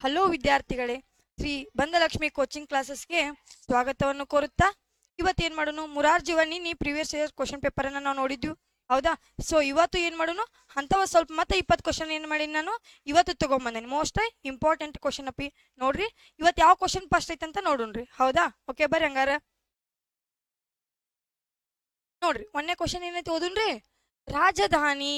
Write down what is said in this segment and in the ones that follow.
Hello ವಿದ್ಯಾರ್ಥಿಗಳೇ, Shri ಬಂದಲಕ್ಷ್ಮಿ coaching ಕ್ಲಾಸಸ್ಗೆ ಸ್ವಾಗತವನ್ನು ಕೋರುತ್ತಾ ಇವತ್ತು ಏನು ಮಾಡೋಣ ಮುರಾರ್ ಜೀವನಿ ನೀ ಪ್ರಿವಿಯಸ್ ಇಯರ್ ಕ್ವಶನ್ ಪೇಪರನ್ನು ನಾವು ನೋಡಿದ್ವಿ ಹೌದಾ? ಸೊ ಇವತ್ತು ಏನು ಮಾಡೋಣ ಅಂಥವ ಸ್ವಲ್ಪ ಮತ್ತೆ ಇಪ್ಪತ್ತು ಕ್ವಶನ್ ಏನು ಮಾಡೀನಿ ನಾನು? ಇವತ್ತು ತೊಗೊಂಬಂದೇನೆ. ಮೋಸ್ಟ್ ಇಂಪಾರ್ಟೆಂಟ್ ಕ್ವಶನ್ ಅಪ್ಪಿ, ನೋಡ್ರಿ. ಇವತ್ತು ಯಾವ ಕ್ವಶನ್ ಫಸ್ಟ್ ಐತೆ ಅಂತ ನೋಡೋಣ್ರಿ ಹೌದಾ? ಓಕೆ ಬರ್ರಿ ಹಂಗಾರ. ನೋಡ್ರಿ, ಒಂದನೇ ಕ್ವಶನ್ ಏನೈತಿ ಓದುನ್ರಿ? ರಾಜಧಾನಿ.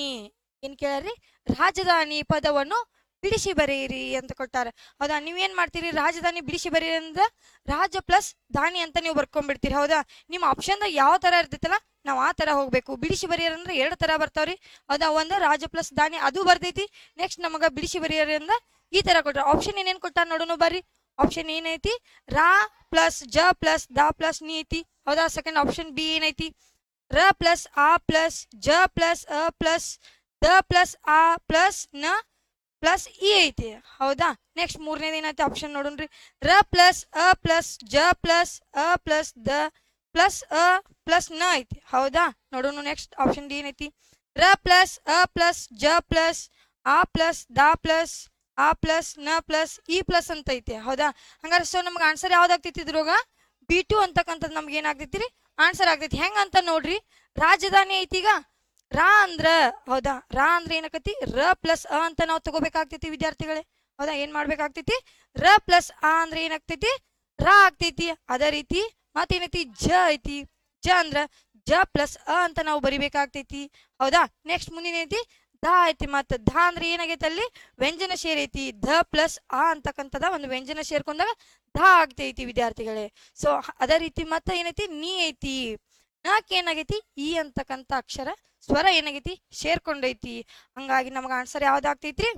ಏನ್ ಕೇಳ್ರಿ ರಾಜಧಾನಿ ಪದವನ್ನು ಬಿಡಿಸಿ ಬರೆಯಿರಿ ಅಂತ ಕೊಟ್ಟಾರ ಹೌದಾ? ನೀವೇನ್ ಮಾಡ್ತೀರಿ? ರಾಜಧಾನಿ ಬಿಡಿಸಿ ಬರೀರಿ ಅಂದ್ರ ರಾಜ ಪ್ಲಸ್ ಧಾನಿ ಅಂತ ನೀವು ಬರ್ಕೊಂಡ್ಬಿಡ್ತೀರಿ. ಹೌದಾ? ನಿಮ್ಮ ಆಪ್ಷನ್ ಯಾವ ತರ ಇರ್ತೈತಲ್ಲ, ನಾವು ಆ ತರ ಹೋಗ್ಬೇಕು. ಬಿಡಿಸಿ ಬರೆಯರ್ ಅಂದ್ರೆ ಎರಡು ತರ ಬರ್ತಾವ್ರಿ. ಹೌದಾ? ಒಂದು ರಾಜ ಪ್ಲಸ್ ಧಾನಿ ಅದು ಬರ್ತೈತಿ. ನೆಕ್ಸ್ಟ್ ನಮಗ ಬಿಡಿಸಿ ಬರೆಯರ್ ಅಂದ್ರ ಈ ತರ ಕೊಟ್ಟರು ಆಪ್ಷನ್ ಏನೇನ್ ಕೊಟ್ಟಾರ ನೋಡೋಣ ಬರ್ರಿ. ಆಪ್ಷನ್ ಏನೈತಿ? ರಾ ಪ್ಲಸ್ ಜ ಪ್ಲಸ್ ದ ಪ್ಲಸ್ ನೀ ಐತಿ. ಹೌದಾ? ಸೆಕೆಂಡ್ ಆಪ್ಷನ್ ಬಿ ಏನೈತಿ? ರ ಪ್ಲಸ್ ಆ ಪ್ಲಸ್ ಜ ಪ್ಲಸ್ ಅ ಪ್ಲಸ್ ದ ಪ್ಲಸ್ ಆ ಪ್ಲಸ್ನ ಪ್ಲಸ್ ಇ ಐತಿ. ಹೌದಾ? ನೆಕ್ಸ್ಟ್ ಮೂರನೇದು ಏನೈತಿ ಆಪ್ಷನ್ ನೋಡೋಣ್ರಿ ರ. ಪ್ಲಸ್ ಅ ಪ್ಲಸ್ ಜ ಪ್ಲಸ್ ಅ ಪ್ಲಸ್ ದ ಪ್ಲಸ್ ಅ ಪ್ಲಸ್ನ ಐತಿ. ಹೌದಾ? ನೋಡೋಣ ನೆಕ್ಸ್ಟ್ ಆಪ್ಷನ್ ಡಿ ಏನೈತಿ. ರ ಪ್ಲಸ್ ಅ ಪ್ಲಸ್ ಜ ಪ್ಲಸ್ ಆ ಪ್ಲಸ್ ದ ಪ್ಲಸ್ ಆ ಪ್ಲಸ್ನ ಪ್ಲಸ್ ಇ ಪ್ಲಸ್ ಅಂತ ಐತಿ. ಹೌದಾ? ಹಂಗಾರೆ ಸೊ ನಮ್ಗೆ ಆನ್ಸರ್ ಯಾವ್ದಾಗ್ತೈತಿ ಇದ್ರೊಳಗ? ಬಿ ಟು ಅಂತಕ್ಕಂಥದ್ದು ನಮ್ಗೆ ಏನಾಗ್ತೈತಿ ರೀ? ಆನ್ಸರ್ ಆಗ್ತೈತಿ. ಹೆಂಗ ಅಂತ ನೋಡ್ರಿ? ರಾಜಧಾನಿ ಐತಿ ಈಗ. ರಾ ಅಂದ್ರ, ಹೌದಾ? ರಾ ಅಂದ್ರೆ ಏನಾಕತಿ ರ ಪ್ಲಸ್ ಅ ಅಂತ ನಾವು ತಗೋಬೇಕಾಗ್ತೈತಿ ವಿದ್ಯಾರ್ಥಿಗಳೇ. ಹೌದಾ? ಏನ್ ಮಾಡ್ಬೇಕಾಗ್ತೈತಿ? ರ ಪ್ಲಸ್ ಆ ಅಂದ್ರೆ ಏನಾಗ್ತೈತಿ ರ ಆಗ್ತೈತಿ. ಅದೇ ರೀತಿ ಮತ್ತೇನೈತಿ? ಜ ಐತಿ. ಜ ಅಂದ್ರ ಜ ಪ್ಲಸ್ ಅ ಅಂತ ನಾವು ಬರಿಬೇಕಾಗ್ತೈತಿ. ಹೌದಾ? ನೆಕ್ಸ್ಟ್ ಮುಂದಿನ ಐತಿ ದ ಐತಿ. ಮತ್ತ ಧ ಅಂದ್ರೆ ಏನಾಗೈತಿ ಅಲ್ಲಿ? ವ್ಯಂಜನ ಶೇರ್ ಐತಿ ಧ ಪ್ಲಸ್ ಅ ಅಂತಕ್ಕಂಥದ ಒಂದು ವ್ಯಂಜನ ಸೇರ್ಕೊಂಡಾಗ ಧ ಆಗ್ತೈತಿ ವಿದ್ಯಾರ್ಥಿಗಳೇ. ಸೊ ಅದೇ ರೀತಿ ಮತ್ತೆ ಏನೈತಿ? ನೀ ಐತಿ. ನಾಕ್ ಏನಾಗೈತಿ ಈ ಅಂತಕ್ಕಂತ ಅಕ್ಷರ ಸ್ವರ ಏನಾಗೈತಿ? ಸೇರ್ಕೊಂಡೈತಿ. ಹಂಗಾಗಿ ನಮ್ಗೆ ಆನ್ಸರ್ ಯಾವ್ದಾಗ್ತೈತ್ರಿ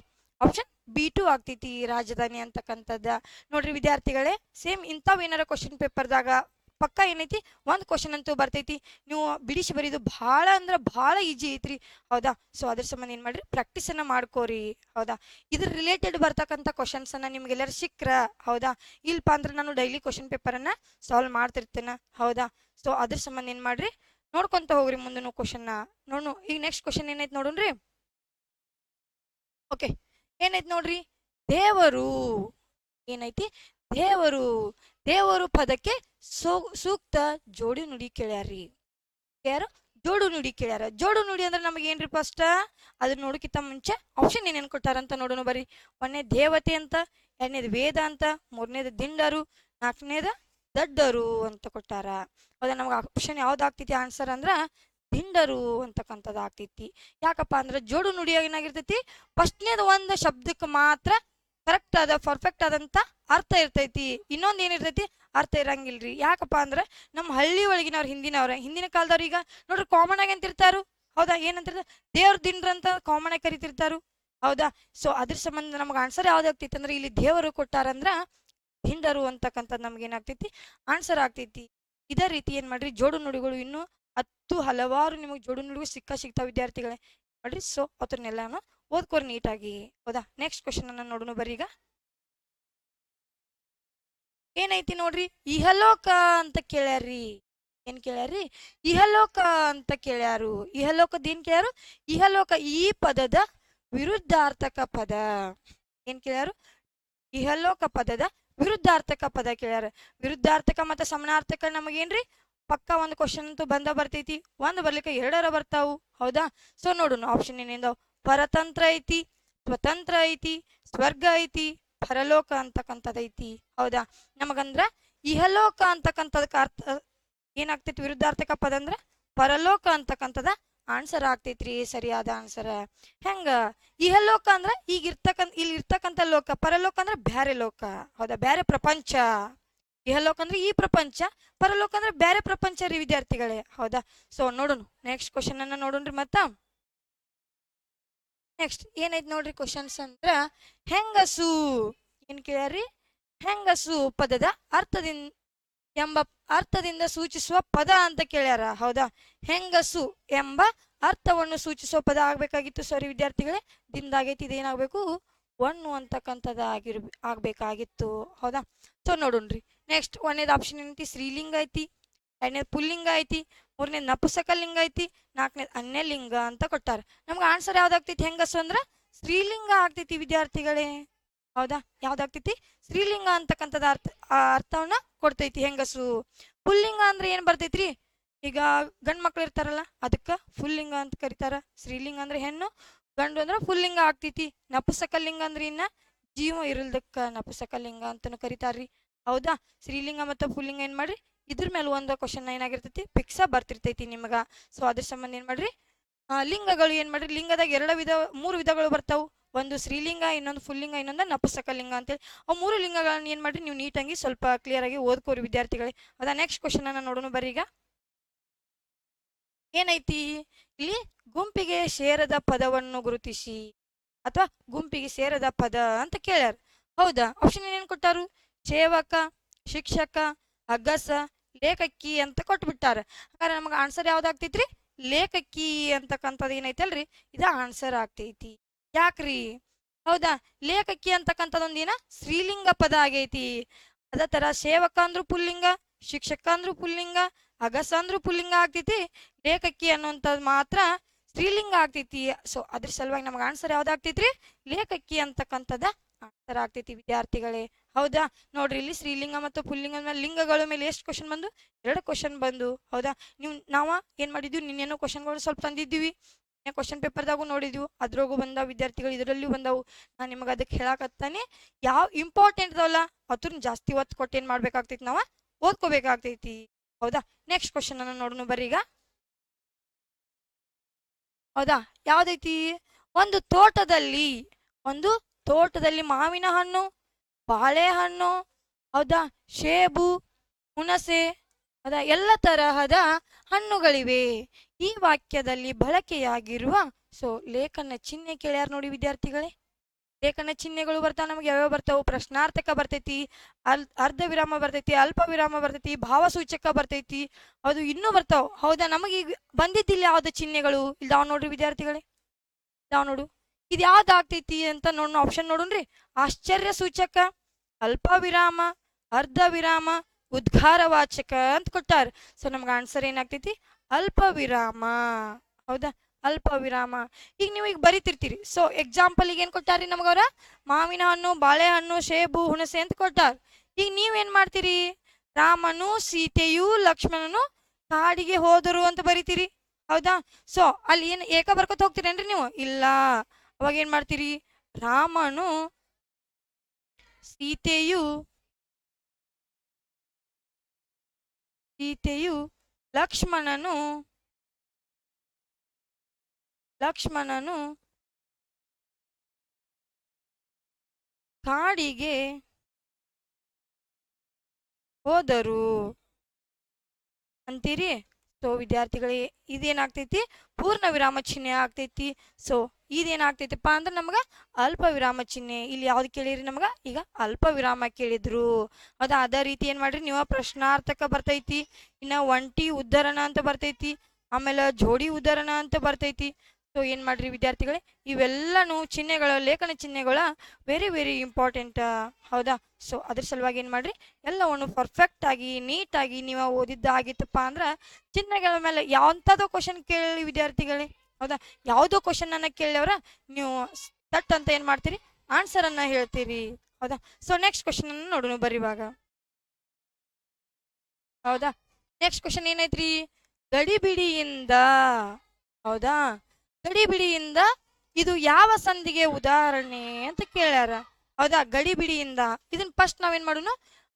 ಆಪ್ಷನ್ ಬಿ ಟು ಆಗ್ತೈತಿ ರಾಜಧಾನಿ ಅಂತಕ್ಕಂಥದ್ದ. ನೋಡ್ರಿ ವಿದ್ಯಾರ್ಥಿಗಳೇ ಸೇಮ್ ಇಂಥವ್ ಏನಾರ ಕ್ವಶನ್ ಪೇಪರ್ದಾಗ ಪಕ್ಕ ಏನೈತಿ? ಒಂದು ಕ್ವಶನ್ ಅಂತೂ ಬರ್ತೈತಿ. ನೀವು ಬಿಡಿಸಿ ಬರೀದು ಭಾಳ ಅಂದ್ರೆ ಭಾಳ ಈಜಿ ಐತ್ರಿ. ಹೌದಾ? ಸೊ ಅದ್ರ ಸಂಬಂಧ ಏನು ಮಾಡ್ರಿ? ಪ್ರಾಕ್ಟೀಸ್ ಅನ್ನ ಮಾಡ್ಕೋರಿ. ಹೌದಾ? ಇದ್ರ ರಿಲೇಟೆಡ್ ಬರ್ತಕ್ಕಂಥ ಕ್ವಶನ್ಸ್ ಅನ್ನ ನಿಮ್ಗೆಲ್ಲರೂ ಸಿಕ್ಕ್ರ ಹೌದಾ? ಇಲ್ಪ ಅಂದ್ರೆ ನಾನು ಡೈಲಿ ಕ್ವಶನ್ ಪೇಪರನ್ನು ಸಾಲ್ವ್ ಮಾಡ್ತಿರ್ತೇನೆ. ಹೌದಾ? ಸೊ ಅದ್ರ ಸಂಬಂಧ ಏನು ಮಾಡ್ರಿ? ನೋಡ್ಕೊಂತ ಹೋಗ್ರಿ ಮುಂದಿನ ಕ್ವಶನ್ನ ನೋಡು ಈಗ ನೆಕ್ಸ್ಟ್ ಕ್ವಶನ್ ಏನೈತಿ ನೋಡೋಣ್ರಿ ಓಕೆ ಏನೈತಿ ನೋಡ್ರಿ? ದೇವರು. ಏನೈತಿ? ದೇವರು. ದೇವರು ಪದಕ್ಕೆ ಸೋ, ಸೂಕ್ತ ಜೋಡಿ ನುಡಿ ಕೇಳ್ಯಾರ್ರಿ. ಯಾರು? ಜೋಡು ನುಡಿ ಕೇಳ್ಯಾರ. ಜೋಡು ನುಡಿ ಅಂದ್ರೆ ನಮಗೆ ಏನ್ರಿ ಫಸ್ಟ್ ಅದನ್ನ ನೋಡಕ್ಕಿಂತ ಮುಂಚೆ ಆಪ್ಷನ್ ಏನೇನು ಕೊಟ್ಟಾರಂತ ನೋಡೋಣ ಬರ್ರಿ. ಒಂದನೇ ದೇವತೆ ಅಂತ, ಎರಡನೇದು ವೇದ ಅಂತ, ಮೂರನೇದು ದಿಂಡರು, ನಾಲ್ಕನೇದು ದಡ್ಡರು ಅಂತ ಕೊಟ್ಟಾರ. ಅದ ನಮ್ಗೆ ಆಪ್ಷನ್ ಯಾವ್ದು ಆಗ್ತೈತಿ ಆನ್ಸರ್ ಅಂದ್ರ ದಿಂಡರು ಅಂತಕ್ಕಂಥದ್ದು ಆಗ್ತೈತಿ. ಯಾಕಪ್ಪ ಅಂದ್ರೆ ಜೋಡು ನುಡಿಯಾಗ ಏನಾಗಿರ್ತೈತಿ? ಫಸ್ಟ್ನೇದು ಒಂದು ಶಬ್ದಕ್ಕೆ ಮಾತ್ರ ಕರೆಕ್ಟ್ ಆದ ಪರ್ಫೆಕ್ಟ್ ಆದಂತ ಅರ್ಥ ಇರ್ತೈತಿ, ಇನ್ನೊಂದ್ ಏನಿರ್ತೈತಿ ಅರ್ಥ ಇರಂಗಿಲ್ರಿ. ಯಾಕಪ್ಪ ಅಂದ್ರೆ ನಮ್ಮ ಹಳ್ಳಿ ಒಳಗಿನವ್ರು, ಹಿಂದಿನವ್ರ, ಹಿಂದಿನ ಕಾಲದವ್ರು ಈಗ ನೋಡ್ರಿ ಕಾಮನ್ ಆಗಿ ಅಂತಿರ್ತಾರು. ಹೌದಾ? ಏನಂತಿರ್ತಾರೆ ದೇವ್ರ ದಿನ್ರಂತ ಕಾಮನ್ ಆಗಿ ಕರಿತಿರ್ತಾರು. ಹೌದಾ? ಸೊ ಅದ್ರ ಸಂಬಂಧ ನಮ್ಗೆ ಆನ್ಸರ್ ಯಾವ್ದಾಗ್ತೈತಿ ಅಂದ್ರೆ ಇಲ್ಲಿ ದೇವರು ಕೊಟ್ಟಾರಂದ್ರ ಹಿಂಡರು ಅಂತಕ್ಕಂಥದ್ದು ನಮ್ಗೆ ಏನಾಗ್ತೈತಿ ಆನ್ಸರ್ ಆಗ್ತೈತಿ. ಇದೇ ರೀತಿ ಏನ್ ಮಾಡ್ರಿ? ಜೋಡು ನುಡಿಗಳು ಇನ್ನು ಹತ್ತು ಹಲವಾರು ನಿಮಗೆ ಜೋಡು ನುಡಿಗಳು ಸಿಕ್ಕ ಸಿಗ್ತಾವ ವಿದ್ಯಾರ್ಥಿಗಳೇ. ನೋಡ್ರಿ? ಸೊ ಅದನ್ನೆಲ್ಲಾನು ಓದ್ಕೋರಿ ನೀಟಾಗಿ. ಹೌದಾ? ನೆಕ್ಸ್ಟ್ ಕ್ವಶನ್ ಅನ್ನ ನೋಡೋಣ ಬರೀ ಈಗ. ಏನೈತಿ ನೋಡ್ರಿ? ಇಹಲೋಕ ಅಂತ ಕೇಳ್ಯಾರ್ರಿ. ಏನ್ ಕೇಳ್ಯಾರ್ರಿ? ಇಹಲೋಕ ಅಂತ ಕೇಳ್ಯಾರು. ಇಹಲೋಕದ ಏನ್ ಕೇಳ್ಯಾರು? ಇಹಲೋಕ ಈ ಪದದ ವಿರುದ್ಧಾರ್ಥಕ ಪದ. ಏನ್ ಕೇಳ್ಯಾರು? ಇಹಲೋಕ ಪದದ ವಿರುದ್ಧಾರ್ಥಕ ಪದ ಕೇಳ್ಯಾರ. ವಿರುದ್ಧಾರ್ಥಕ ಮತ್ತು ಸಮನಾರ್ಥಕ ನಮಗೇನ್ರಿ? ಪಕ್ಕ ಒಂದು ಕ್ವಶನ್ ಅಂತೂ ಬಂದ ಬರ್ತೈತಿ. ಒಂದು ಬರ್ಲಿಕ್ಕೆ ಎರಡರ ಬರ್ತಾವು. ಹೌದಾ? ಸೊ ನೋಡೋಣ ಆಪ್ಷನ್ ಏನಿಂದ ಪರತಂತ್ರ ಐತಿ, ಸ್ವತಂತ್ರ ಐತಿ, ಸ್ವರ್ಗ ಐತಿ ಪರಲೋಕ ಅಂತಕ್ಕಂಥದ್ದು ಐತಿ. ಹೌದಾ? ನಮಗಂದ್ರ ಇಹಲೋಕ ಅಂತಕ್ಕಂಥದಕ್ಕೆ ಅರ್ಥ, ಏನಾಗ್ತೈತಿ ವಿರುದ್ಧಾರ್ಥಕ ಪದ ಅಂದ್ರೆ ಪರಲೋಕ ಅಂತಕ್ಕಂಥದ ಆನ್ಸರ್ ಆಗ್ತೈತ್ರಿ, ಸರಿಯಾದ ಆನ್ಸರ್ ಹೆಂಗ? ಇಹಲೋಕ ಅಂದ್ರ ಈಗ ಇರ್ತಕ್ಕಂತ ಇಲ್ಲಿ ಇರ್ತಕ್ಕಂಥ ಲೋಕ, ಪರಲೋಕ ಅಂದ್ರೆ ಬ್ಯಾರೆ ಲೋಕ. ಹೌದಾ? ಬ್ಯಾರೆ ಪ್ರಪಂಚ. ಇಹಲೋಕ ಅಂದ್ರೆ ಈ ಪ್ರಪಂಚ, ಪರಲೋಕ ಅಂದ್ರೆ ಬ್ಯಾರೆ ಪ್ರಪಂಚ ರೀ ವಿದ್ಯಾರ್ಥಿಗಳೇ. ಹೌದಾ? ಸೊ ನೋಡೋಣ ನೆಕ್ಸ್ಟ್ ಕ್ವಶನ್ ಅನ್ನ ನೋಡೋಣ್ರಿ ಮತ್ತ. ನೆಕ್ಸ್ಟ್ ಏನೈತೆ ನೋಡ್ರಿ ಕ್ವಶನ್ಸ್ ಅಂದ್ರ ಹೆಂಗಸು, ಏನ್ ಕೇಳ್ಯಾರಿ ಹೆಂಗಸು ಪದದ ಅರ್ಥದಿಂದ ಎಂಬ ಅರ್ಥದಿಂದ ಸೂಚಿಸುವ ಪದ ಅಂತ ಕೇಳ್ಯಾರ, ಹೌದಾ? ಹೆಂಗಸು ಎಂಬ ಅರ್ಥವನ್ನು ಸೂಚಿಸುವ ಪದ ಆಗ್ಬೇಕಾಗಿತ್ತು ಸಾರಿ ವಿದ್ಯಾರ್ಥಿಗಳೇ. ದಿಂದಾಗೈತಿ ಇದೇನಾಗ್ಬೇಕು? ಒಣ್ಣು ಅಂತಕ್ಕಂಥದ್ದು ಆಗಿರ್, ಆಗ್ಬೇಕಾಗಿತ್ತು, ಹೌದಾ? ಸೊ ನೋಡೋಣ್ರಿ. ನೆಕ್ಸ್ಟ್ ಒಂದೇದು ಆಪ್ಷನ್ ಏನೈತಿ? ಸ್ತ್ರೀಲಿಂಗ ಐತಿ, ಎರಡನೇದು ಪುಲ್ಲಿಂಗ ಐತಿ ಮೂರನೇದು ನಪುಸಕ ಲಿಂಗ ಐತಿ ನಾಲ್ಕನೇದು ಅನ್ಯಲಿಂಗ ಅಂತ ಕೊಟ್ಟಾರ. ನಮ್ಗೆ ಆನ್ಸರ್ ಯಾವ್ದಾಗ್ತೈತಿ ಹೆಂಗಸು ಅಂದ್ರೆ ಸ್ತ್ರೀಲಿಂಗ ಆಗ್ತೈತಿ ವಿದ್ಯಾರ್ಥಿಗಳೇ. ಹೌದಾ? ಯಾವ್ದಾಗ್ತೈತಿ? ಸ್ತ್ರೀಲಿಂಗ ಅಂತಕ್ಕಂಥದ್ದು ಅರ್ಥ ಅರ್ಥವನ್ನ ಕೊಡ್ತೈತಿ ಹೆಂಗಸು. ಪುಲ್ಲಿಂಗ ಅಂದ್ರೆ ಏನ್ ಬರ್ತೈತ್ರಿ? ಈಗ ಗಂಡ್ ಮಕ್ಳು ಇರ್ತಾರಲ್ಲ, ಅದಕ್ಕೆ ಫುಲ್ಲಿಂಗ ಅಂತ ಕರೀತಾರ. ಸ್ತ್ರೀಲಿಂಗ ಅಂದ್ರೆ ಹೆಣ್ಣು, ಗಂಡು ಅಂದ್ರೆ ಫುಲ್ಲಿಂಗ ಆಗ್ತೈತಿ. ನಪುಸಕಲಿಂಗ ಅಂದ್ರೆ ಇನ್ನ ಜೀವ ಇರಲ್ದಕ್ಕ ನಪುಸಕಲಿಂಗ ಅಂತಾನು ಕರಿತಾರ್ರಿ. ಹೌದಾ? ಸ್ತ್ರೀಲಿಂಗ ಮತ್ತು ಪುಲ್ಲಿಂಗ ಏನ್ ಮಾಡ್ರಿ? ಇದ್ರ ಮೇಲೆ ಒಂದು ಕ್ವಶನ್ ಏನಾಗಿರ್ತೈತಿ ಪಿಕ್ಸ ಬರ್ತಿರ್ತೈತಿ ನಿಮಗೆ. ಸೊ ಅದ್ರ ಸಂಬಂಧ ಏನು ಮಾಡ್ರಿ? ಲಿಂಗಗಳು ಏನು ಮಾಡ್ರಿ? ಲಿಂಗದಾಗ ಎರಡು ವಿಧ, ಮೂರು ವಿಧಗಳು ಬರ್ತಾವು. ಒಂದು ಸ್ತ್ರೀಲಿಂಗ, ಇನ್ನೊಂದು ಫುಲ್ಲಿಂಗ ಇನ್ನೊಂದು ನಪುಸಕಲಿಂಗ ಅಂತೇಳಿ. ಆ ಮೂರು ಲಿಂಗಗಳನ್ನ ಏನು ಮಾಡ್ರಿ? ನೀವು ನೀಟಾಗಿ ಸ್ವಲ್ಪ ಕ್ಲಿಯರ್ ಆಗಿ ಓದ್ಕೋರಿ ವಿದ್ಯಾರ್ಥಿಗಳೇ. ಅದ ನೆಕ್ಸ್ಟ್ ಕ್ವಶನ್ ಅನ್ನ ನೋಡೋಣ ಬರ್ರಿ ಈಗ. ಏನೈತಿ? ಇಲ್ಲಿ ಗುಂಪಿಗೆ ಸೇರದ ಪದವನ್ನು ಗುರುತಿಸಿ ಅಥವಾ ಗುಂಪಿಗೆ ಸೇರದ ಪದ ಅಂತ ಕೇಳ್ಯಾರ. ಹೌದಾ? ಆಪ್ಷನ್ ಏನೇನು ಕೊಟ್ಟಾರು? ಸೇವಕ ಶಿಕ್ಷಕ ಅಗ್ಗಸ ಲೇಖಕಿ ಅಂತ ಕೊಟ್ಬಿಟ್ಟಾರ. ಹಾಗಾದ್ರೆ ನಮಗೆ ಆನ್ಸರ್ ಯಾವ್ದಾಗ್ತೈತ್ರಿ? ಲೇಖಕಿ ಅಂತಕ್ಕಂಥದ್ದು ಏನೈತಲ್ರಿ? ಇದು ಆನ್ಸರ್ ಆಗ್ತೈತಿ. ಯಾಕ್ರಿ? ಹೌದಾ? ಲೇಖಕಿ ಅಂತಕ್ಕಂಥದ್ದೊಂದು ಏನ ಸ್ತ್ರೀಲಿಂಗ ಪದ ಆಗೈತಿ. ಅದೇ ತರ ಸೇವಕ ಅಂದ್ರು ಪುಲ್ಲಿಂಗ, ಶಿಕ್ಷಕ ಅಂದ್ರು ಪುಲ್ಲಿಂಗ, ಅಗಸ ಅಂದ್ರು ಪುಲ್ಲಿಂಗ ಆಗ್ತೈತಿ. ಲೇಖಕಿ ಅನ್ನುವಂಥದ್ದು ಮಾತ್ರ ಸ್ತ್ರೀಲಿಂಗ ಆಗ್ತೈತಿ. ಸೊ ಅದ್ರ ಸಲುವಾಗಿ ನಮ್ಗೆ ಆನ್ಸರ್ ಯಾವ್ದಾಗ್ತೈತ್ರಿ? ಲೇಖಕಿ ಅಂತಕ್ಕಂಥದ್ದ ಆನ್ಸರ್ ಆಗ್ತೈತಿ, ವಿದ್ಯಾರ್ಥಿಗಳೇ. ಹೌದಾ? ನೋಡ್ರಿ, ಇಲ್ಲಿ ಸ್ತ್ರೀಲಿಂಗ ಮತ್ತು ಪುಲ್ಲಿಂಗ ಮೇಲೆ ಲಿಂಗಗಳ ಮೇಲೆ ಎಷ್ಟು ಕ್ವಶನ್ ಬಂದು? ಎರಡು ಕ್ವಶನ್ ಬಂದು, ಹೌದಾ? ನೀವು, ನಾವ ಏನ್ ಮಾಡಿದ್ವಿ? ನಿನ್ನೇನೋ ಕ್ವಶನ್ಗಳು ಸ್ವಲ್ಪ ತಂದಿದ್ದೀವಿ. ಕ್ವಶನ್ ಪೇಪರ್ದಾಗು ನೋಡಿದ್ವಿ. ಅದ್ರಾಗೂ ಬಂದಾವ, ವಿದ್ಯಾರ್ಥಿಗಳು ಇದರಲ್ಲೂ ಬಂದಾವು. ನಾನು ನಿಮಗೆ ಅದಕ್ಕೆ ಹೇಳಕತ್ತಾನೆ, ಯಾವ ಇಂಪಾರ್ಟೆಂಟ್ ಅದಲ್ಲ ಅದ್ರ ಜಾಸ್ತಿ ಒತ್ತು ಕೊಟ್ಟು ಏನ್ ಮಾಡ್ಬೇಕಾಗ್ತೈತಿ ನಾವ? ಓದ್ಕೋಬೇಕಾಗ್ತೈತಿ. ಹೌದಾ? ನೆಕ್ಸ್ಟ್ ಕ್ವಶನ್ ಅನ್ನ ನೋಡೋಣ ಬರ್ರಿ ಈಗ. ಹೌದಾ? ಯಾವ್ದೈತಿ? ಒಂದು ತೋಟದಲ್ಲಿ ಒಂದು ತೋಟದಲ್ಲಿ ಮಾವಿನ ಹಣ್ಣು ಬಾಳೆಹಣ್ಣು, ಹೌದಾ? ಸೇಬು ಹುಣಸೆ, ಹೌದಾ? ಎಲ್ಲ ತರಹದ ಹಣ್ಣುಗಳಿವೆ. ಈ ವಾಕ್ಯದಲ್ಲಿ ಬಳಕೆಯಾಗಿರುವ ಸೊ ಲೇಖನ ಚಿಹ್ನೆ ಕೇಳ್ಯಾರ ನೋಡಿ ವಿದ್ಯಾರ್ಥಿಗಳೇ. ಲೇಖನ ಚಿಹ್ನೆಗಳು ಬರ್ತಾವ ನಮ್ಗೆ, ಯಾವ್ಯಾವ ಬರ್ತಾವು? ಪ್ರಶ್ನಾರ್ಥಕ ಬರ್ತೈತಿ ಅಲ್ ಅರ್ಧ ವಿರಾಮ ಬರ್ತೈತಿ ಅಲ್ಪ ವಿರಾಮ ಬರ್ತೈತಿ, ಭಾವಸೂಚಕ ಬರ್ತೈತಿ, ಅದು ಇನ್ನೂ ಬರ್ತಾವ. ಹೌದಾ? ನಮಗೆ ಈಗ ಬಂದಿದ್ದಿಲ್ಲ ಯಾವ್ದು ಚಿಹ್ನೆಗಳು? ಇಲ್ದಾವ ನೋಡ್ರಿ ವಿದ್ಯಾರ್ಥಿಗಳೇ. ಇದಾವ ನೋಡು. ಇದು ಆಗ್ತೈತಿ ಅಂತ ನೋಡೋಣ ಆಪ್ಷನ್ ನೋಡುನ್ರಿ. ಆಶ್ಚರ್ಯ ಸೂಚಕ ಅಲ್ಪ ವಿರಾಮ ಅರ್ಧ ವಿರಾಮ ಉದ್ಗಾರವಾಚಕ ಅಂತ ಕೊಟ್ಟಾರ. ಸೊ ನಮ್ಗೆ ಆನ್ಸರ್ ಏನಾಗ್ತೈತಿ? ಅಲ್ಪ ವಿರಾಮ ಹೌದಾ? ಅಲ್ಪ ವಿರಾಮ ಈಗ ನೀವು ಈಗ ಬರಿತಿರ್ತೀರಿ. ಸೊ ಎಕ್ಸಾಂಪಲ್ ಈಗ ಏನ್ ಕೊಟ್ಟಾರಿ ನಮಗವ್ರ? ಮಾವಿನ ಹಣ್ಣು ಬಾಳೆಹಣ್ಣು, ಸೇಬು, ಹುಣಸೆ ಅಂತ ಕೊಟ್ಟಾರ. ಈಗ ನೀವೇನು ಮಾಡ್ತೀರಿ? ರಾಮನು, ಸೀತೆಯು, ಲಕ್ಷ್ಮಣನು ಕಾಡಿಗೆ ಹೋದರು ಅಂತ ಬರಿತೀರಿ. ಹೌದಾ? ಸೊ ಅಲ್ಲಿ ಏನು ಏಕ ಬರ್ಕೊತ ಹೋಗ್ತೀರೇನ್ರಿ ನೀವು? ಇಲ್ಲ. ಅವಾಗ ಏನ್ ಮಾಡ್ತೀರಿ? ರಾಮನು ಸೀತೆಯು ಸೀತೆಯು ಲಕ್ಷ್ಮಣನು ಲಕ್ಷ್ಮಣನು ಕಾಡಿಗೆ ಹೋದರು. ಅಂತೀರಿ? ಸೊ ವಿದ್ಯಾರ್ಥಿಗಳಿಗೆ ಇದೇನಾಗ್ತೈತಿ? ಪೂರ್ಣ ವಿರಾಮ ಚಿಹ್ನೆ ಆಗ್ತೈತಿ. ಸೊ ಇದೇನಾಗ್ತೈತಿಪ್ಪ ಅಂದ್ರೆ ನಮ್ಗ ಅಲ್ಪ ವಿರಾಮ ಚಿಹ್ನೆ. ಇಲ್ಲಿ ಯಾವ್ದು ಕೇಳಿರಿ ನಮ್ಗ? ಈಗ ಅಲ್ಪ ವಿರಾಮ ಕೇಳಿದ್ರು. ಅದು ಅದೇ ರೀತಿ ಏನು ಮಾಡ್ರಿ? ನೀವು ಪ್ರಶ್ನಾರ್ಥಕ ಬರ್ತೈತಿ. ಇನ್ನ ಒಂಟಿ ಉದ್ಧರಣ ಅಂತ ಬರ್ತೈತಿ. ಆಮೇಲೆ ಜೋಡಿ ಉದ್ಧರಣ ಅಂತ ಬರ್ತೈತಿ. ಸೊ ಏನು ಮಾಡ್ರಿ ವಿದ್ಯಾರ್ಥಿಗಳೇ? ಇವೆಲ್ಲನೂ ಚಿಹ್ನೆಗಳ, ಲೇಖನ ಚಿಹ್ನೆಗಳ ವೆರಿ ವೆರಿ ಇಂಪಾರ್ಟೆಂಟ್ ಹೌದಾ? ಸೊ ಅದ್ರ ಸಲುವಾಗಿ ಏನು ಮಾಡ್ರಿ? ಎಲ್ಲವನ್ನು ಪರ್ಫೆಕ್ಟ್ ಆಗಿ ನೀಟಾಗಿ ನೀವು ಓದಿದ್ದ ಆಗಿತ್ತಪ್ಪ ಅಂದ್ರೆ ಚಿಹ್ನೆಗಳ ಮೇಲೆ ಯಾವಂಥದ್ದು ಕ್ವಶನ್ ಕೇಳಿ ವಿದ್ಯಾರ್ಥಿಗಳೇ, ಹೌದಾ? ಯಾವುದೋ ಕ್ವಶನ್ ಅನ್ನ ಕೇಳಿಯವ್ರ ನೀವು ತಟ್ ಅಂತ ಏನು ಮಾಡ್ತೀರಿ? ಆನ್ಸರ್ ಅನ್ನ ಹೇಳ್ತೀರಿ, ಹೌದಾ? ಸೊ ನೆಕ್ಸ್ಟ್ ಕ್ವಶನ್ ಅನ್ನ ನೋಡೋಣ ಬರ್ರಿ ಇವಾಗ. ಹೌದಾ? ನೆಕ್ಸ್ಟ್ ಕ್ವಶನ್ ಏನೈತ್ರಿ ಗಡಿಬಿಡಿಯಿಂದ, ಹೌದಾ? ಗಡಿಬಿಡಿಯಿಂದ ಇದು ಯಾವ ಸಂಧಿಗೆ ಉದಾಹರಣೆ ಅಂತ ಕೇಳ್ಯಾರ. ಹೌದಾ? ಗಡಿಬಿಡಿಯಿಂದ. ಇದನ್ನ ಫಸ್ಟ್ ನಾವೇನ್ ಮಾಡೋಣ?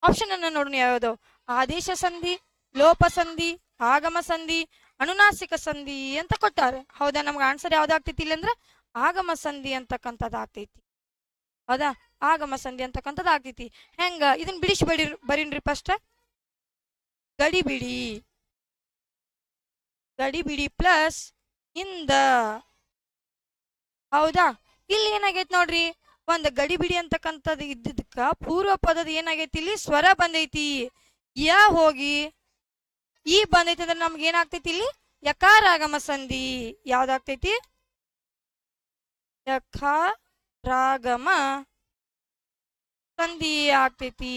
ಆಪ್ಷನ್ ಅನ್ನ ನೋಡೋಣ ಯಾವ್ದು ಆದೇಶ ಸಂಧಿ, ಲೋಪ ಸಂಧಿ, ಆಗಮ ಸಂಧಿ, ಅನುನಾಸಿಕ ಸಂಧಿ ಅಂತ ಕೊಟ್ಟಾರೆ. ಹೌದಾ? ನಮ್ಗೆ ಆನ್ಸರ್ ಯಾವ್ದಾಗ್ತೈತಿ ಇಲ್ಲ ಅಂದ್ರೆ ಆಗಮ ಸಂಧಿ ಅಂತಕ್ಕಂಥದ್ದು ಆಗ್ತೈತಿ. ಹೌದಾ? ಆಗಮ ಸಂಧಿ ಅಂತಕ್ಕಂಥದ್ದು ಆಗ್ತೈತಿ. ಹೆಂಗ? ಇದನ್ನ ಬಿಡಿಸಿ ಬಡಿ, ಬರೀನ್ರಿ ಫಸ್ಟ್ ಗಡಿಬಿಡಿ. ಗಡಿಬಿಡಿ ಪ್ಲಸ್ ಇಂದ. ಹೌದಾ? ಇಲ್ಲಿ ಏನಾಗೈತಿ ನೋಡ್ರಿ? ಒಂದು ಗಡಿಬಿಡಿ ಅಂತಕ್ಕಂಥದ್ದು ಇದ್ದಿದ್ದಕ್ಕ ಪೂರ್ವ ಪದದ ಏನಾಗೈತಿ ಇಲ್ಲಿ? ಸ್ವರ ಬಂದೈತಿ. ಯ ಹೋಗಿ. ಈ ಬಂದೈತಿ ಅಂದ್ರೆ ನಮ್ಗೆ ಏನಾಗ್ತೈತಿ ಇಲ್ಲಿ? ಯಕಾರಾಗಮ ಸಂಧಿ. ಯಾವ್ದಾಗ್ತೈತಿ? ಯಕಾರಾಗಮ ಸಂಧಿ ಆಗ್ತೈತಿ.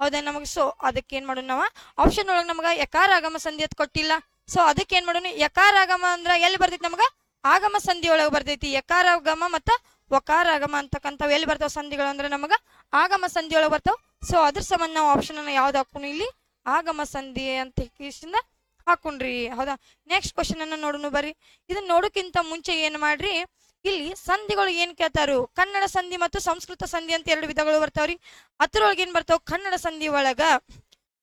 ಹೌದಾ ನಮಗೆ? ಸೊ ಅದಕ್ಕೆ ಏನ್ ಮಾಡೋಣ ನಾವು? ಆಪ್ಷನ್ ಒಳಗೆ ನಮಗೆ ಯಕಾರಾಗಮ ಸಂಧಿ ಅದ್ ಕೊಟ್ಟಿಲ್ಲ. ಸೊ ಅದಕ್ಕೆ ಏನ್ ಮಾಡೋಣ? ಯಕಾರಾಗಮ ಅಂದ್ರ ಎಲ್ಲಿ ಬರ್ತೈತಿ ನಮಗ? ಆಗಮ ಸಂಧಿ ಒಳಗೆ ಬರ್ತೈತಿ. ಯಕಾರಾಗಮ ಮತ್ತ ವಕಾರ ಆಗಮ ಅಂತಕ್ಕಂಥವು ಎಲ್ಲಿ ಬರ್ತಾವ ಸಂಧಿಗಳು ಅಂದ್ರೆ ನಮಗ ಆಗಮ ಸಂಧಿ ಒಳಗೆ ಬರ್ತಾವ. ಸೊ ಅದ್ರ ಸಂಬಂಧ ನಾವು ಆಪ್ಷನ್ ಅನ್ನ ಯಾವ್ದು ಹಾಕೋಣ ಇಲ್ಲಿ? ಆಗಮ ಸಂಧಿ ಅಂತ ಇಷ್ಟ ಹಾಕೊಂಡ್ರಿ. ಹೌದಾ? ನೆಕ್ಸ್ಟ್ ಕ್ವಶನ್ ಅನ್ನ ನೋಡೋಣ ಬರ್ರಿ. ಇದನ್ನ ನೋಡೋಕ್ಕಿಂತ ಮುಂಚೆ ಏನ್ ಮಾಡ್ರಿ? ಇಲ್ಲಿ ಸಂಧಿಗಳು ಏನ್ ಕೇಳ್ತಾರು? ಕನ್ನಡ ಸಂಧಿ ಮತ್ತು ಸಂಸ್ಕೃತ ಸಂಧಿ ಅಂತ ಎರಡು ವಿಧಗಳು ಬರ್ತಾವ್ರಿ. ಅದ್ರೊಳಗೆ ಏನ್ ಬರ್ತಾವ? ಕನ್ನಡ ಸಂಧಿ ಒಳಗ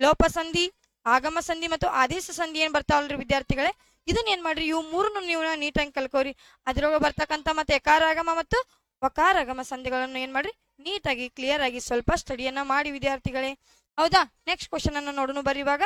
ಲೋಪ ಸಂಧಿ ಆಗಮ ಸಂಧಿ ಮತ್ತು ಆದೇಶ ಸಂಧಿ ಏನ್ ಬರ್ತಾವಲ್ರಿ ವಿದ್ಯಾರ್ಥಿಗಳೇ? ಇದನ್ನ ಏನ್ ಮಾಡ್ರಿ? ಇವು ಮೂರನ್ನು ನೀವು ನೀಟಾಗಿ ಕಲ್ಕೋರಿ. ಅದ್ರೊಳಗೆ ಬರ್ತಕ್ಕಂಥ ಮತ್ತೆ ಎಕಾರಾಗಮ ಮತ್ತು ವಕಾರಾಗಮ ಸಂಧಿಗಳನ್ನು ಏನ್ ಮಾಡ್ರಿ? ನೀಟಾಗಿ ಕ್ಲಿಯರ್ ಆಗಿ ಸ್ವಲ್ಪ ಸ್ಟಡಿಯನ್ನ ಮಾಡಿ ವಿದ್ಯಾರ್ಥಿಗಳೇ. ಹೌದಾ? ನೆಕ್ಸ್ಟ್ ಕ್ವಶನ್ ಅನ್ನ ನೋಡೋಣ ಬರ್ರಿ ಇವಾಗ.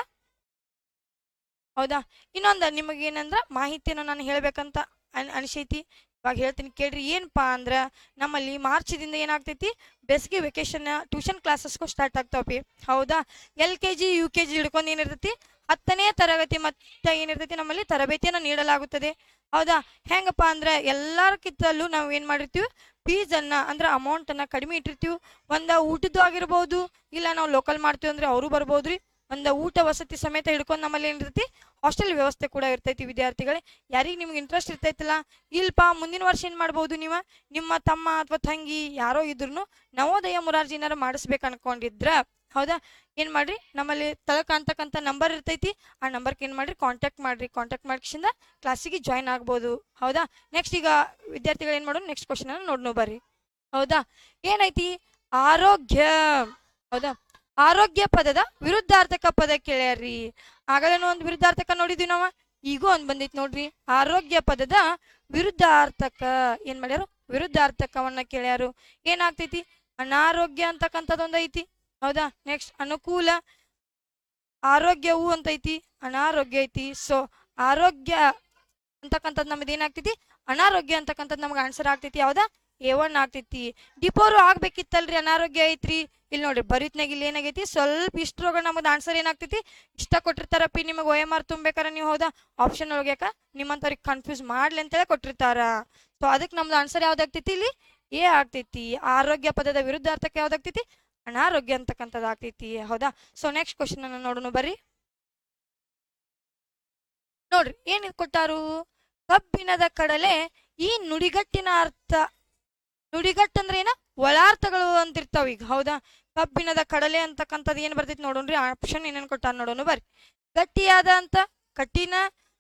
ಹೌದಾ? ಇನ್ನೊಂದು ನಿಮಗೆ ಏನಂದ್ರ ಮಾಹಿತಿಯನ್ನು ನಾನು ಹೇಳ್ಬೇಕಂತ ಅನ್ ಅನಿಸೈತಿ. ಇವಾಗ ಹೇಳ್ತೀನಿ ಕೇಳ್ರಿ ಏನಪ್ಪಾ ಅಂದ್ರೆ ನಮ್ಮಲ್ಲಿ ಮಾರ್ಚ್ದಿಂದ ಏನಾಗ್ತೈತಿ? ಬೇಸಿಗೆ ವೆಕೇಶನ್ ಟ್ಯೂಷನ್ ಕ್ಲಾಸಸ್ಗೂ ಸ್ಟಾರ್ಟ್ ಆಗ್ತಾವಪಿ. ಹೌದಾ? L K G, U K G ಹಿಡ್ಕೊಂಡು ಏನಿರ್ತೈತಿ? ಹತ್ತನೇ ತರಗತಿ ಮತ್ತೆ ಏನಿರ್ತೈತಿ ನಮ್ಮಲ್ಲಿ ತರಬೇತಿಯನ್ನು ನೀಡಲಾಗುತ್ತದೆ. ಹೌದಾ? ಹೆಂಗಪ್ಪ ಅಂದ್ರೆ ಎಲ್ಲರಕ್ಕಿಂತಲೂ ನಾವು ಏನು ಮಾಡಿರ್ತೀವಿ? ಫೀಸನ್ನು ಅಂದ್ರೆ ಅಮೌಂಟನ್ನು ಕಡಿಮೆ ಇಟ್ಟಿರ್ತೀವಿ. ಒಂದು ಊಟದ್ದು ಆಗಿರ್ಬೋದು, ಇಲ್ಲ ನಾವು ಲೋಕಲ್ ಮಾಡ್ತೀವಿ ಅಂದ್ರೆ ಅವರು ಬರ್ಬೋದ್ರಿ. ಒಂದ ಊಟ ವಸತಿ ಸಮೇತ ಹಿಡ್ಕೊಂಡು ನಮ್ಮಲ್ಲಿ ಏನಿರ್ತೈತಿ ಹಾಸ್ಟೆಲ್ ವ್ಯವಸ್ಥೆ ಕೂಡ ಇರ್ತೈತಿ ವಿದ್ಯಾರ್ಥಿಗಳೇ. ಯಾರಿಗೆ ನಿಮ್ಗೆ ಇಂಟ್ರೆಸ್ಟ್ ಇರ್ತೈತಿಲ್ಲ? ಇಲ್ಪ ಮುಂದಿನ ವರ್ಷ ಏನು ಮಾಡ್ಬೋದು ನೀವು? ನಿಮ್ಮ ತಮ್ಮ ಅಥವಾ ತಂಗಿ ಯಾರೋ ಇದ್ರು ನವೋದಯ ಮುರಾರ್ಜಿನಾರ ಮಾಡಿಸ್ಬೇಕು ಅನ್ಕೊಂಡಿದ್ರ. ಹೌದಾ? ಏನು ಮಾಡ್ರಿ? ನಮ್ಮಲ್ಲಿ ತಳಕ ಅಂತಕ್ಕಂಥ ನಂಬರ್ ಇರ್ತೈತಿ. ಆ ನಂಬರ್ಗೆ ಏನು ಮಾಡ್ರಿ? ಕಾಂಟ್ಯಾಕ್ಟ್ ಮಾಡ್ರಿ. ಕಾಂಟ್ಯಾಕ್ಟ್ ಮಾಡ್ಕಿಂದ ಕ್ಲಾಸಿಗೆ ಜಾಯ್ನ್ ಆಗ್ಬೋದು. ಹೌದಾ? ನೆಕ್ಸ್ಟ್ ಈಗ ವಿದ್ಯಾರ್ಥಿಗಳು ಏನು ಮಾಡೋಣ ನೆಕ್ಸ್ಟ್ ಕ್ವಶನ್ ನೋಡ್ನೋ ಬರ್ರಿ. ಹೌದಾ? ಏನೈತಿ? ಆರೋಗ್ಯ. ಹೌದಾ? ಆರೋಗ್ಯ ಪದದ ವಿರುದ್ಧಾರ್ಥಕ ಪದ ಕೇಳ್ಯಾರ್ರಿ. ಆಗಲೇನು ಒಂದು ವಿರುದ್ಧಾರ್ಥಕ ನೋಡಿದ್ವಿ ನಾವ. ಈಗೂ ಒಂದ್ ಬಂದೈತಿ ನೋಡ್ರಿ. ಆರೋಗ್ಯ ಪದದ ವಿರುದ್ಧಾರ್ಥಕ. ಏನ್ ಮಾಡ್ಯಾರು? ವಿರುದ್ಧಾರ್ಥಕವನ್ನ ಕೇಳ್ಯಾರು. ಏನಾಗ್ತೈತಿ? ಅನಾರೋಗ್ಯ ಅಂತಕ್ಕಂಥದ್ದೊಂದು ಐತಿ. ಹೌದಾ? ನೆಕ್ಸ್ಟ್ ಅನುಕೂಲ. ಆರೋಗ್ಯವು ಅಂತ ಐತಿ ಅನಾರೋಗ್ಯ ಐತಿ. ಸೊ ಆರೋಗ್ಯ ಅಂತಕ್ಕಂಥದ್ದು ನಮ್ದು ಏನಾಗ್ತೈತಿ? ಅನಾರೋಗ್ಯ ಅಂತಕ್ಕಂಥದ್ದು ನಮ್ಗೆ ಆನ್ಸರ್ ಆಗ್ತೈತಿ. ಯಾವ್ದಾ ಎ ಒನ್ ಆಗ್ತೈತಿ. ಡಿಪೋರು ಆಗ್ಬೇಕಿತ್ತಲ್ರಿ ಅನಾರೋಗ್ಯ ಐತ್ರಿ. ಇಲ್ಲಿ ನೋಡ್ರಿ ಬರೀತ್ನಾಗ ಇಲ್ಲಿ ಏನಾಗೈತಿ? ಸ್ವಲ್ಪ ಇಷ್ಟ್ರೊಳಗ ನಮ್ದು ಆನ್ಸರ್ ಏನಾಗ್ತೈತಿ? ಇಷ್ಟ ಕೊಟ್ಟಿರ್ತಾರಪ್ಪಿ ನಿಮಗೆ ಒ ಎಂ ಆರ್ ನೀವು ಹೌದಾ? ಆಪ್ಷನ್ ಒಳಗೆ ಯಾಕ? ನಿಮ್ಮಂತವ್ರಿಗೆ ಕನ್ಫ್ಯೂಸ್ ಮಾಡ್ಲಿ ಅಂತೇಳಿ ಕೊಟ್ಟಿರ್ತಾರ. ಸೊ ಅದಕ್ಕೆ ನಮ್ದು ಆನ್ಸರ್ ಯಾವ್ದಾಗ್ತೈತಿ ಇಲ್ಲಿ? ಎ ಆಗ್ತೈತಿ. ಆರೋಗ್ಯ ಪದದ ವಿರುದ್ಧ ಅರ್ಥಕ್ಕೆ ಯಾವ್ದಾಗ್ತೈತಿ ಅನಾರೋಗ್ಯ ಅಂತಕ್ಕಂಥದ್ದು ಆಗ್ತೈತಿ. ಹೌದಾ? ಸೊ ನೆಕ್ಸ್ಟ್ ಕ್ವಶನ್ ಅನ್ನ ನೋಡೋಣ ಬರ್ರಿ. ನೋಡ್ರಿ, ಏನ್ ಕೊಟ್ಟಾರು? ಕಬ್ಬಿಣದ ಕಡಲೆ ಈ ನುಡಿಗಟ್ಟಿನ ಅರ್ಥ ನುಡಿಗಟ್ಟು ಅಂದ್ರೆ ಏನ ಒಳಾರ್ಥಗಳು ಅಂತಿರ್ತಾವ ಈಗ. ಹೌದಾ? ಕಬ್ಬಿಣದ ಕಡಲೆ ಅಂತಕ್ಕಂಥದ್ದು ಏನ್ ಬರ್ತೈತಿ ನೋಡೋಣ್ರಿ. ಆಪ್ಷನ್ ಏನೇನು ಕೊಟ್ಟಾರ ನೋಡೋಣ ಬರ್ರಿ. ಗಟ್ಟಿಯಾದ ಅಂತ ಕಠಿಣ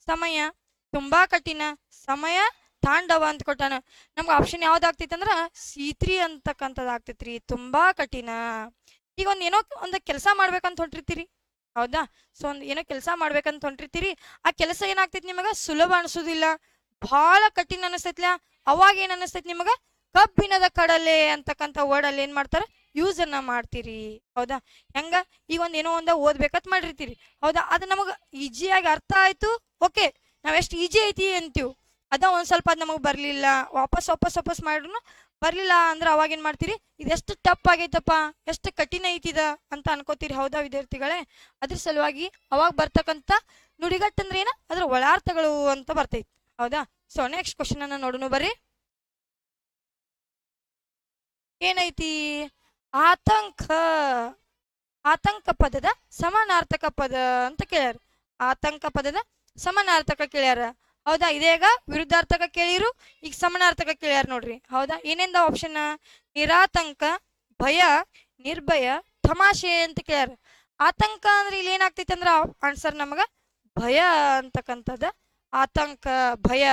ಸಮಯ, ತುಂಬಾ ಕಠಿಣ ಸಮಯ ತಾಂಡವ ಅಂತ ಕೊಟ್ಟಾನ. ನಮ್ಗೆ ಆಪ್ಷನ್ ಯಾವ್ದಾಗ್ತೈತಿ ಅಂದ್ರ, ಸೀತ್ರಿ ಅಂತಕ್ಕಂಥದ್ದು ಆಗ್ತೈತ್ರಿ. ತುಂಬಾ ಕಠಿಣ. ಈಗ ಒಂದ್ ಏನೋ ಒಂದು ಕೆಲಸ ಮಾಡ್ಬೇಕಂತ ಹೊಂಟಿರ್ತೀರಿ. ಹೌದಾ? ಸೊ, ಒಂದ್ ಏನೋ ಕೆಲಸ ಮಾಡ್ಬೇಕಂತ ಹೊಂಟಿರ್ತೀರಿ. ಆ ಕೆಲಸ ಏನಾಗ್ತೈತಿ ನಿಮಗ? ಸುಲಭ ಅನ್ಸೋದಿಲ್ಲ. ಬಹಳ ಕಠಿಣ ಅನಿಸ್ತೈತ್ಲ ಅವಾಗ ಏನ್ ಅನಿಸ್ತೈತಿ ನಿಮಗ? ಕಬ್ಬಿಣದ ಕಡಲೆ ಅಂತಕ್ಕಂಥ ವರ್ಡ್ ಅಲ್ಲಿ ಏನ್ ಮಾಡ್ತಾರೆ? ಯೂಸ್ ಮಾಡ್ತೀರಿ. ಹೌದಾ? ಹೆಂಗ? ಈಗ ಒಂದ್ ಏನೋ ಒಂದ ಓದ್ಬೇಕಂತ ಮಾಡಿರ್ತೀರಿ. ಹೌದಾ? ಅದು ನಮಗ ಈಜಿಯಾಗಿ ಅರ್ಥ ಆಯ್ತು. ಓಕೆ ನಾವ್ ಎಷ್ಟು ಈಜಿ ಐತಿ ಅಂತೀವಿ. ಅದ ಒಂದ್ ಸ್ವಲ್ಪ ಅದು ನಮಗೆ ಬರಲಿಲ್ಲ. ವಾಪಸ್ ವಾಪಸ್ ವಾಪಸ್ ಮಾಡ್ರು ಬರಲಿಲ್ಲ ಅಂದ್ರೆ ಅವಾಗ ಏನ್ ಮಾಡ್ತೀರಿ? ಇದೆಷ್ಟು ಟಪ್ ಆಗೈತಪ್ಪ? ಎಷ್ಟು ಕಠಿಣ ಐತಿದ ಅಂತ ಅನ್ಕೋತೀರಿ ಹೌದಾ ವಿದ್ಯಾರ್ಥಿಗಳೇ? ಅದ್ರ ಸಲುವಾಗಿ ಅವಾಗ ಬರ್ತಕ್ಕಂಥ ನುಡಿಗಟ್ಟಂದ್ರೆ ಏನ? ಅದ್ರ ಒಳಾರ್ಥಗಳು ಅಂತ ಬರ್ತೈತಿ. ಹೌದಾ? ಸೊ ನೆಕ್ಸ್ಟ್ ಕ್ವಶನ್ ಅನ್ನ ನೋಡೋಣ ಬರ್ರಿ. ಏನೈತಿ? ಆತಂಕ. ಆತಂಕ ಪದದ ಸಮಾನಾರ್ಥಕ ಪದ ಅಂತ ಕೇಳ್ಯಾರ. ಆತಂಕ ಪದದ ಸಮಾನಾರ್ಥಕ ಕೇಳ್ಯಾರ. ಹೌದಾ? ಇದೇಗ ವಿರುದ್ಧಾರ್ಥಕ ಕೇಳಿರು, ಈಗ ಸಮಾನಾರ್ಥಕ ಕೇಳ್ಯಾರ ನೋಡ್ರಿ. ಹೌದಾ? ಏನಿಂದ ಆಪ್ಷನ್ ನಿರಾತಂಕ, ಭಯ, ನಿರ್ಭಯ, ತಮಾಷೆ ಅಂತ ಕೇಳ್ಯಾರ. ಆತಂಕ ಅಂದ್ರೆ ಇಲ್ಲಿ ಏನಾಗ್ತೈತಿ ಅಂದ್ರ ಆನ್ಸರ್ ನಮಗ ಭಯ ಅಂತಕ್ಕಂಥದ್ದು ಆತಂಕ, ಭಯ.